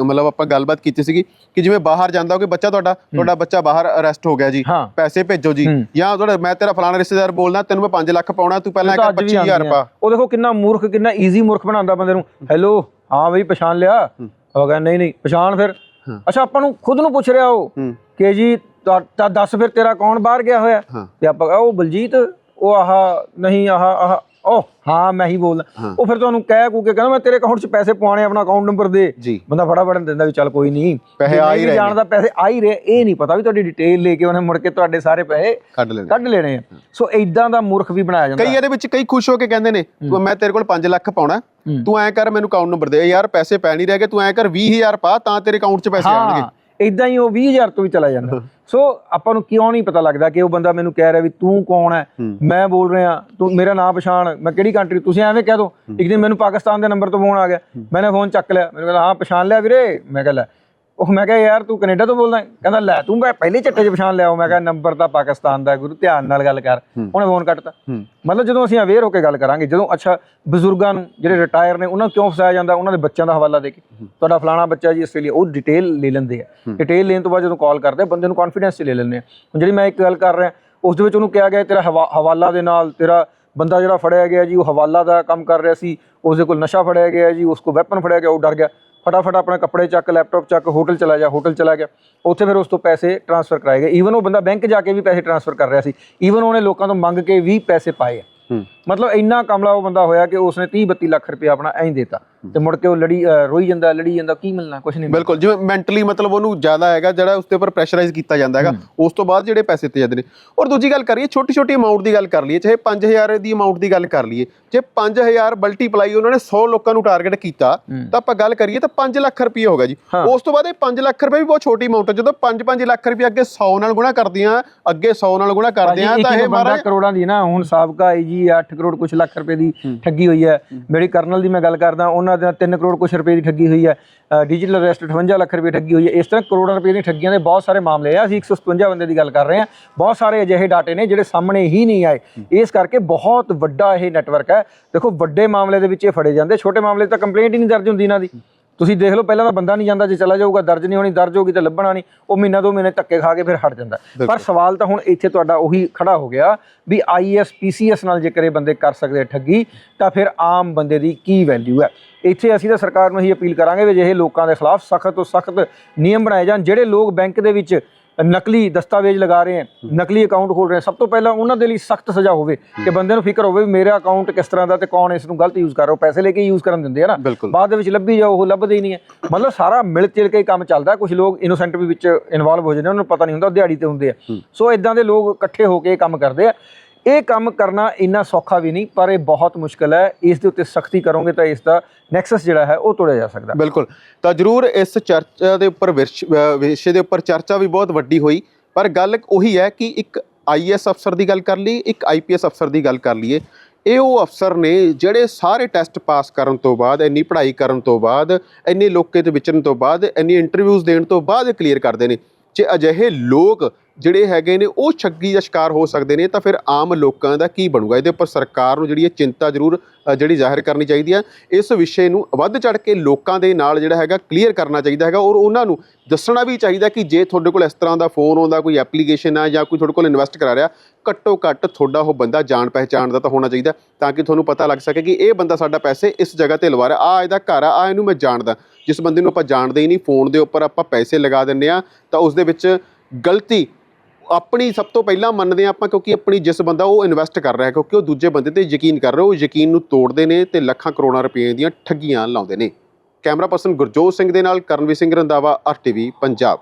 ਮਤਲਬ ਆਪਾਂ ਗੱਲਬਾਤ ਕੀਤੀ ਸੀਗੀ ਕਿ ਜਿਵੇਂ ਬਾਹਰ ਜਾਂਦਾ ਹੋਵੇ ਬੱਚਾ ਤੁਹਾਡਾ ਤੁਹਾਡਾ ਬੱਚਾ ਬਾਹਰ ਅਰੈਸਟ ਹੋ ਗਿਆ ਜੀ ਹਾਂ। ਪੈਸੇ ਭੇਜੋ ਜੀ ਜਾਂ ਤੁਹਾਡਾ ਮੈਂ ਤੇਰਾ ਫਲਾਣਾ ਰਿਸ਼ਤੇਦਾਰ ਬੋਲਦਾ ਤੈਨੂੰ ਮੈਂ 5 ਲੱਖ ਪਾਉਣਾ ਤੂੰ ਪਹਿਲਾਂ ਵੀ 25000 ਆਉਂਦੀਆਂ। ਪਾ। ਉਹ ਦੇਖੋ ਕਿੰਨਾ ਮੂਰਖ ਕਿੰਨਾ ਈਜ਼ੀ ਮੂਰਖ ਬਣਾਉਂਦਾ ਬੰਦੇ ਨੂੰ। ਹੈਲੋ ਹਾਂ ਬਈ ਪਛਾਣ ਲਿਆ। ਉਹ ਕਹਿੰਦਾ ਨਹੀਂ ਨਹੀਂ ਪਛਾਣ ਫਿਰ। ਅੱਛਾ ਆਪਾਂ ਨੂੰ ਖੁਦ ਨੂੰ ਪੁੱਛ ਰਿਹਾ ਉਹ। ਕਿ ਜੀ ਤਾਂ ਦੱਸ ਫਿਰ ਤੇਰਾ ਕੌਣ ਬਾਹਰ ਗਿਆ ਹੋਇਆ। ਤੇ ਆਪਾਂ ਉਹ ਬਲਜੀਤ ਉਹ ਆਹ ਨਹੀਂ ਆਹ ਆਹ ਉਹ ਹਾਂ ਮੈਂ ਹੀ ਬੋਲਦਾ। ਉਹ ਫਿਰ ਤੁਹਾਨੂੰ ਕਹਿ ਕੂ ਕੇ ਕਹਿੰਦਾ ਮੈਂ ਤੇਰੇ ਅਕਾਊਂਟ 'ਚ ਪੈਸੇ ਪਵਾਣੇ ਆਪਣਾ ਅਕਾਊਂਟ ਨੰਬਰ ਦੇ। ਜੀ। ਬੰਦਾ ਫਟਾਫਟ ਦਿੰਦਾ ਵੀ ਚੱਲ ਕੋਈ ਨਹੀਂ। ਪੈਸੇ ਆ ਹੀ ਰਹੇ ਨੇ। ਜਾਣਦਾ ਪੈਸੇ ਆ ਹੀ ਰਹੇ ਇਹ ਨਹੀਂ ਪਤਾ ਵੀ ਤੁਹਾਡੀ ਡਿਟੇਲ ਲੈ ਕੇ ਉਹਨੇ ਮੁੜ ਕੇ ਤੁਹਾਡੇ ਸਾਰੇ ਪੈਸੇ ਕੱਢ ਲੈਣਾ। ਕੱਢ ਲੈਣੇ ਆ। ਸੋ ਇਦਾਂ ਦਾ ਮੂਰਖ ਵੀ ਬਣਾਇਆ ਜਾਂਦਾ। ਕਈ ਇਹਦੇ ਵਿੱਚ ਕਈ ਖੁਸ਼ ਹੋ ਕੇ ਕਹਿੰਦੇ ਨੇ ਤੂੰ- ਮੈਂ ਤੇਰੇ ਕੋਲ 5 ਲੱਖ ਪਾਉਣਾ। ਤੂੰ ਐਂ ਕਰ ਮੈਨੂੰ ਅਕਾਊਂਟ ਨੰਬਰ ਦੇ। ਯਾਰ ਪੈਸੇ ਪੈ ਨਹੀਂ ਰਹੇ ਤੂੰ ਐਂ ਕਰ 20000 ਪਾ ਤਾਂ ਤੇਰੇ ਅਕਾਊਂਟ 'ਚ ਪੈਸੇ ਆਉਣਗੇ। ਹਾਂ ਇਦਾਂ ਹੀ ਉਹ 20000 ਤੋਂ ਵੀ ਚਲਾ ਜਾਂਦਾ। ਸੋ ਆਪਾਂ ਨੂੰ ਕਿਉਂ ਨਹੀਂ ਪਤਾ ਲੱਗਦਾ ਕਿ ਉਹ ਬੰਦਾ ਮੈਨੂੰ ਕਹਿ ਰਿਹਾ ਵੀ ਤੂੰ ਕੌਣ ਹੈ? ਮੈਂ ਬੋਲ ਰਿਹਾ ਤੂੰ ਮੇਰਾ ਨਾਮ ਪਛਾਣ ਮੈਂ ਕਿਹੜੀ ਕੰਟਰੀ ਤੁਸੀਂ ਐਵੇਂ ਕਹਿ ਦੋ। ਇੱਕ ਦਿਨ ਮੈਨੂੰ ਪਾਕਿਸਤਾਨ ਦੇ ਨੰਬਰ ਤੋਂ ਫੋਨ ਆ ਗਿਆ। ਮੈਨੇ ਫੋਨ ਚੱਕ ਲਿਆ। ਮੈਨੂੰ ਕਹਿੰਦਾ ਹਾਂ ਪਛਾਣ ਲਿਆ ਵੀਰੇ। ਮੈਂ ਕਿਹਾ ਲੈ ਉਹ ਮੈਂ ਕਿਹਾ ਯਾਰ ਤੂੰ ਕੈਨੇਡਾ ਤੋਂ ਬੋਲਦਾ ਹੈ? ਕਹਿੰਦਾ ਲੈ ਤੂੰ ਮੈਂ ਪਹਿਲੇ ਝੱਟੇ 'ਚ ਪਛਾਣ ਲਿਆ ਉਹ ਮੈਂ ਕਿਹਾ ਨੰਬਰ ਤਾਂ ਪਾਕਿਸਤਾਨ ਦਾ ਹੈ, ਗੁਰੂ ਧਿਆਨ ਨਾਲ ਗੱਲ ਕਰ। ਉਹਨੇ ਫੋਨ ਕੱਟਤਾ। ਮਤਲਬ ਜਦੋਂ ਅਸੀਂ ਅਵੇਅਰ ਹੋ ਕੇ ਗੱਲ ਕਰਾਂਗੇ ਜਦੋਂ ਅੱਛਾ ਬਜ਼ੁਰਗਾਂ ਨੂੰ ਜਿਹੜੇ ਰਿਟਾਇਰ ਨੇ ਉਹਨਾਂ ਨੂੰ ਕਿਉਂ ਫਸਾਇਆ ਜਾਂਦਾ? ਉਹਨਾਂ ਦੇ ਬੱਚਿਆਂ ਦਾ ਹਵਾਲਾ ਦੇ ਕੇ ਤੁਹਾਡਾ ਫਲਾਣਾ ਬੱਚਾ ਜੀ ਆਸਟ੍ਰੇਲੀਆ ਉਹ ਡਿਟੇਲ ਲੈ ਲੈਂਦੇ ਆ। ਡਿਟੇਲ ਲੈਣ ਤੋਂ ਬਾਅਦ ਜਦੋਂ ਕਾਲ ਕਰਦੇ ਆ, ਬੰਦੇ ਨੂੰ ਕੌਨਫੀਡੈਂਸ 'ਚ ਲੈ ਲੈਂਦੇ ਆ। ਹੁਣ ਜਿਹੜੀ ਮੈਂ ਇੱਕ ਗੱਲ ਕਰ ਰਿਹਾ ਉਸ ਦੇ ਵਿੱਚ ਉਹਨੂੰ ਕਿਹਾ ਗਿਆ ਤੇਰਾ ਹਵਾ- ਹਵਾਲਾ ਦੇ ਨਾਲ ਤੇਰਾ ਬੰਦਾ ਜਿਹੜਾ ਫੜਿਆ ਗਿਆ ਜੀ ਉਹ ਹਵਾਲਾ ਦਾ ਕੰਮ ਕਰ ਰਿਹਾ ਸੀ ਉਸ ਦੇ ਕੋਲ ਨਸ਼ਾ ਫੜਿਆ ਗਿਆ ਜੀ ਉਸ ਕੋਲ ਵੈਪਨ ਫੜਿਆ ਗਿਆ ਉਹ ਡਰ ਗਿਆ। ਫਟਾਫਟ ਆਪਣਾ ਕੱਪੜੇ ਚੱਕ ਲੈਪਟਾਪ ਚੱਕ ਹੋਟਲ ਚਲਾ ਜਾ ਹੋਟਲ ਚਲਾ ਗਿਆ। ਉੱਥੇ ਫਿਰ ਉਸ ਤੋਂ ਪੈਸੇ ਟ੍ਰਾਂਸਫਰ ਕਰਾਏ ਗਏ। ਈਵਨ ਉਹ ਬੰਦਾ ਬੈਂਕ ਜਾ ਕੇ ਵੀ ਪੈਸੇ ਟ੍ਰਾਂਸਫਰ ਕਰ ਰਿਹਾ ਸੀ। ਈਵਨ ਉਹਨੇ ਲੋਕਾਂ ਤੋਂ ਮੰਗ ਕੇ ਵੀ ਪੈਸੇ ਪਾਏ ਮਤਲਬ ਇੰਨਾ ਕਮਲਾ ਉਹ ਬੰਦਾ ਹੋਇਆ ਕਿ ਉਸਨੇ 30 32 ਲੱਖ ਰੁਪਏ ਆਪਣਾ ਐਂ ਦੇਤਾ। ਤੇ ਮੁੜ ਕੇ ਉਹ ਲੜੀ ਰੋਈ ਜਾਂਦਾ ਲੜੀ ਜਾਂਦਾ ਕੀ ਮਿਲਣਾ ਕੁਝ ਨਹੀਂ ਬਿਲਕੁਲ ਜਿਵੇਂ ਮੈਂਟਲੀ ਮਤਲਬ ਉਹਨੂੰ ਜ਼ਿਆਦਾ ਹੈਗਾ ਜਿਹੜਾ ਉਸ ਦੇ ਉੱਪਰ ਪ੍ਰੈਸ਼ਰਾਈਜ਼ ਕੀਤਾ ਜਾਂਦਾ ਹੈਗਾ ਉਸ ਤੋਂ ਬਾਅਦ ਜਿਹੜੇ ਪੈਸੇ ਤੇ ਜਾਂਦੇ ਨੇ। ਔਰ ਦੂਜੀ ਗੱਲ ਕਰੀਏ ਛੋਟੀ ਛੋਟੀ ਅਮਾਉਂਟ ਦੀ ਗੱਲ ਕਰ ਲਈਏ ਚਾਹੇ 5000 ਦੀ ਅਮਾਉਂਟ ਦੀ ਗੱਲ ਕਰ ਲਈਏ ਜੇ 5000 ਮਲਟੀਪਲਾਈ ਉਹਨਾਂ ਨੇ 100 ਲੋਕਾਂ ਨੂੰ ਟਾਰਗੇਟ ਕੀਤਾ ਤਾਂ ਆਪਾਂ ਗੱਲ ਕਰੀਏ ਤਾਂ 5 ਲੱਖ ਰੁਪਏ ਹੋਗਾ ਜੀ। ਹਾਂ। ਉਸ ਤੋਂ ਬਾਅਦ ਇਹ 5 ਲੱਖ ਰੁਪਏ ਵੀ ਬਹੁਤ ਛੋਟੀ ਅਮਾਉਂਟ ਹੈ। ਜਦੋਂ 5-5 ਲੱਖ ਰੁਪਏ ਅੱਗੇ 100 ਨਾਲ ਗੁਣਾ ਕਰਦੀਆਂ ਅੱਗੇ 100 ਨਾਲ ਗੁਣਾ ਕਰਦੇ ਆ ਤਾਂ ਇਹ ਮਹਾਰਾਜ ਕਰੋੜਾਂ ਦੀ ਨਾ ਹੁਣ ਸਾਬਕਾ ਆਈਜੀ 8 ਕਰੋੜ ਕੁਛ ਲੱਖ ਰੁਪਏ ਦੀ ਠੱਗੀ ਹੋਈ ਹੈ। ਮੇਰੀ ਕਰਨਲ ਦੀ ਮੈਂ ਗੱਲ ਕਰਦਾ ਉਹਨਾਂ ਦੇ 3 ਕਰੋੜ ਕੁਛ ਰੁਪਏ ਦੀ ਠੱਗੀ ਹੋਈ ਹੈ। ਡਿਜੀਟਲ ਅਰੈਸਟ 58 ਲੱਖ ਰੁਪਏ ਠੱਗੀ ਹੋਈ ਹੈ। ਇਸ ਤਰ੍ਹਾਂ ਕਰੋੜਾਂ ਰੁਪਏ ਦੀਆਂ ਠੱਗੀਆਂ ਦੇ ਬਹੁਤ ਸਾਰੇ ਮਾਮਲੇ ਆ। ਅਸੀਂ 157 ਬੰਦੇ ਦੀ ਗੱਲ ਕਰ ਰਹੇ ਹਾਂ। ਬਹੁਤ ਸਾਰੇ ਅਜਿਹੇ ਡਾਟੇ ਨੇ ਜਿਹੜੇ ਸਾਹਮਣੇ ਹੀ ਨਹੀਂ ਆਏ। ਇਸ ਕਰਕੇ ਬਹੁਤ ਵੱਡਾ ਇਹ ਨੈਟਵਰਕ ਹੈ। ਦੇਖੋ ਵੱਡੇ ਮਾਮਲੇ ਦੇ ਵਿੱਚ ਇਹ ਫੜੇ ਜਾਂਦੇ। ਛੋਟੇ ਮਾਮਲੇ ਤਾਂ ਕੰਪਲੇਂਟ ਹੀ ਨਹੀਂ ਦਰਜ ਹੁੰਦੀ ਇਹਨਾਂ ਦੀ। ਤੁਸੀਂ ਦੇਖ ਲਓ ਪਹਿਲਾਂ ਤਾਂ ਬੰਦਾ ਨਹੀਂ ਜਾਂਦਾ ਜੇ ਚਲਾ ਜਾਊਗਾ ਦਰਜ ਨਹੀਂ ਹੋਣੀ ਦਰਜ ਹੋਗੀ ਤਾਂ ਲੱਭਣਾ ਨਹੀਂ ਉਹ ਮਹੀਨਾ ਦੋ ਮਹੀਨੇ ਧੱਕੇ ਖਾ ਕੇ ਫਿਰ ਹਟ ਜਾਂਦਾ। ਪਰ ਸਵਾਲ ਤਾਂ ਹੁਣ ਇੱਥੇ ਤੁਹਾਡਾ ਉਹੀ ਖੜਾ ਹੋ ਗਿਆ ਵੀ ਆਈਐਸ ਪੀਸੀਐਸ ਨਾਲ ਜੇਕਰ ਇਹ ਬੰਦੇ ਕਰ ਸਕਦੇ ਠੱਗੀ ਤਾਂ ਫਿਰ ਆਮ ਬੰਦੇ ਦੀ ਕੀ ਵੈਲਿਊ ਹੈ? ਇੱਥੇ ਅਸੀਂ ਤਾਂ ਸਰਕਾਰ ਨੂੰ ਹੀ ਅਪੀਲ ਕਰਾਂਗੇ ਵੀ ਜਿਹੇ ਲੋਕਾਂ ਦੇ ਖਿਲਾਫ ਸਖਤ ਤੋਂ ਸਖਤ ਨਿਯਮ ਬਣਾਏ ਜਾਣ ਜਿਹੜੇ ਲੋਕ ਬੈਂਕ ਦੇ ਵਿੱਚ ਨਕਲੀ ਦਸਤਾਵੇਜ਼ ਲਗਾ ਰਹੇ ਹਨ ਨਕਲੀ ਅਕਾਊਂਟ ਖੋਲ ਰਹੇ ਹਨ। ਸਭ ਤੋਂ ਪਹਿਲਾਂ ਉਹਨਾਂ ਦੇ ਲਈ ਸਖਤ ਸਜ਼ਾ ਹੋਵੇ ਕਿ ਬੰਦੇ ਨੂੰ ਫਿਕਰ ਹੋਵੇ ਵੀ ਮੇਰਾ ਅਕਾਊਂਟ ਕਿਸ ਤਰ੍ਹਾਂ ਦਾ ਤੇ ਕੌਣ ਇਸ ਨੂੰ ਗਲਤ ਯੂਜ਼ ਕਰ ਰਿਹਾ ਪੈਸੇ ਲੈ ਕੇ ਯੂਜ਼ ਕਰਨ ਦਿੰਦੇ ਆ ਨਾ। ਬਾਅਦ ਦੇ ਵਿੱਚ ਲੱਭੀ ਜਾਓ ਉਹ ਲੱਭਦੇ ਹੀ ਨਹੀਂ ਹੈ। ਮਤਲਬ ਸਾਰਾ ਮਿਲ ਤਿਲ ਕੇ ਕੰਮ ਚੱਲਦਾ ਕੁਝ ਲੋਕ ਇਨੋਸੈਂਟ ਵੀ ਵਿੱਚ ਇਨਵੋਲਵ ਹੋ ਜਾਂਦੇ ਉਹਨਾਂ ਨੂੰ ਪਤਾ ਨਹੀਂ ਹੁੰਦਾ ਦਿਹਾੜੀ ਤੇ ਹੁੰਦੇ ਆ। ਸੋ ਇਦਾਂ ਦੇ ਲੋਕ ਇਕੱਠੇ ਹੋ ਕੇ ਕੰਮ ਕਰਦੇ ਆ। ਇਹ ਕੰਮ ਕਰਨਾ ਇੰਨਾ ਸੌਖਾ ਵੀ ਨਹੀਂ, ਪਰ ਇਹ ਬਹੁਤ ਮੁਸ਼ਕਲ ਹੈ। ਇਸ ਦੇ ਉੱਤੇ ਸਖਤੀ ਕਰੋਗੇ ਤਾਂ ਇਸ ਦਾ ਨੈਕਸਸ ਜਿਹੜਾ ਹੈ, ਉਹ ਤੋੜਿਆ ਜਾ ਸਕਦਾ। ਬਿਲਕੁਲ। ਤਾਂ ਜਰੂਰ ਇਸ ਚਰਚਾ ਦੇ ਉੱਪਰ ਵਿਰਸ਼- ਵਿਸ਼ੇ ਦੇ ਉੱਪਰ ਚਰਚਾ ਵੀ ਬਹੁਤ ਵੱਡੀ ਹੋਈ। ਪਰ ਗੱਲ ਉਹੀ ਹੈ ਕਿ ਇੱਕ ਆਈਐਸ ਅਫਸਰ ਦੀ ਗੱਲ ਕਰ ਲਈ ਇੱਕ ਆਈਪੀਐਸ ਅਫਸਰ ਦੀ ਗੱਲ ਕਰ ਲਈਏ। ਇਹ ਉਹ ਅਫਸਰ ਨੇ ਜਿਹੜੇ ਸਾਰੇ ਟੈਸਟ ਪਾਸ ਕਰਨ ਤੋਂ ਬਾਅਦ, ਇੰਨੀ ਪੜ੍ਹਾਈ ਕਰਨ ਤੋਂ ਬਾਅਦ, ਇੰਨੇ ਲੋਕੇ ਤੇ ਵਿਚਰਨ ਤੋਂ ਬਾਅਦ, ਇੰਨੀ ਇੰਟਰਵਿਊਜ਼ ਦੇਣ ਤੋਂ ਬਾਅਦ ਕਲੀਅਰ ਕਰਦੇ ਨੇ। ਜੇ ਅਜਿਹੇ ਲੋਕ ਜਿਹੜੇ ਹੈਗੇ ਨੇ, ਉਹ ਛੱਗੀ ਦਾ ਸ਼ਿਕਾਰ ਹੋ ਸਕਦੇ ਨੇ, ਤਾਂ ਫਿਰ ਆਮ ਲੋਕਾਂ ਦਾ ਕੀ ਬਣੂਗਾ? ਇਹਦੇ ਉੱਪਰ ਸਰਕਾਰ ਨੂੰ ਜਿਹੜੀ ਇਹ ਚਿੰਤਾ ਜ਼ਰੂਰ ਜਿਹੜੀ ਜ਼ਾਹਿਰ ਕਰਨੀ ਚਾਹੀਦੀ ਹੈ ਇਸ ਵਿਸ਼ੇ ਨੂੰ ਵੱਧ ਚੜ ਕੇ ਲੋਕਾਂ ਦੇ ਨਾਲ ਜਿਹੜਾ ਹੈਗਾ ਕਲੀਅਰ ਕਰਨਾ ਚਾਹੀਦਾ ਹੈਗਾ ਔਰ ਉਹਨਾਂ ਨੂੰ ਦੱਸਣਾ ਵੀ ਚਾਹੀਦਾ ਕਿ ਜੇ ਤੁਹਾਡੇ ਕੋਲ ਇਸ ਤਰ੍ਹਾਂ ਦਾ ਫੋਨ ਆਉਂਦਾ, ਕੋਈ ਐਪਲੀਕੇਸ਼ਨ ਆ ਜਾਂ ਕੋਈ ਤੁਹਾਡੇ ਕੋਲ ਇਨਵੈਸਟ ਕਰਾ ਰਿਹਾ, ਘੱਟੋ ਘੱਟ ਤੁਹਾਡਾ ਉਹ ਬੰਦਾ ਜਾਣ ਪਹਿਚਾਣ ਦਾ ਤਾਂ ਹੋਣਾ ਚਾਹੀਦਾ, ਤਾਂ ਕਿ ਤੁਹਾਨੂੰ ਪਤਾ ਲੱਗ ਸਕੇ ਕਿ ਇਹ ਬੰਦਾ ਸਾਡਾ ਪੈਸੇ ਇਸ ਜਗ੍ਹਾ ਤੇ ਲਵਾ ਰਿਹਾ ਆ ਇਹਦਾ ਘਰ ਆ ਆ ਇਹਨੂੰ ਮੈਂ ਜਾਣਦਾ। ਜਿਸ ਬੰਦੇ ਨੂੰ ਆਪਾਂ ਜਾਣਦੇ ਹੀ ਨਹੀਂ ਫੋਨ ਦੇ ਉੱਪਰ ਆਪਾਂ ਪੈਸੇ ਲਗਾ ਦਿੰਨੇ ਆ ਤਾਂ ਉਸ ਦੇ ਵਿੱਚ ਗਲਤੀ ਆਪਣੀ ਸਭ ਤੋਂ ਪਹਿਲਾਂ ਮੰਨਦੇ ਆ ਆਪਾਂ ਕਿਉਂਕਿ ਆਪਣੀ ਜਿਸ ਬੰਦਾ ਉਹ ਇਨਵੈਸਟ ਕਰ ਰਿਹਾ ਕਿਉਂਕਿ ਉਹ ਦੂਜੇ ਬੰਦੇ ਤੇ ਯਕੀਨ ਕਰ ਰਿਹਾ, ਉਹ ਯਕੀਨ ਨੂੰ ਤੋੜਦੇ ਨੇ ਤੇ ਲੱਖਾਂ ਕਰੋੜਾਂ ਰੁਪਏ ਦੀਆਂ ਠੱਗੀਆਂ ਲਾਉਂਦੇ ਨੇ। ਕੈਮਰਾ ਪਰਸਨ ਗੁਰਜੋਤ ਸਿੰਘ ਦੇ ਨਾਲ, ਕਰਨਵੀਰ ਸਿੰਘ ਰੰਦਾਵਾ ਆਰਟੀਵੀ ਪੰਜਾਬ।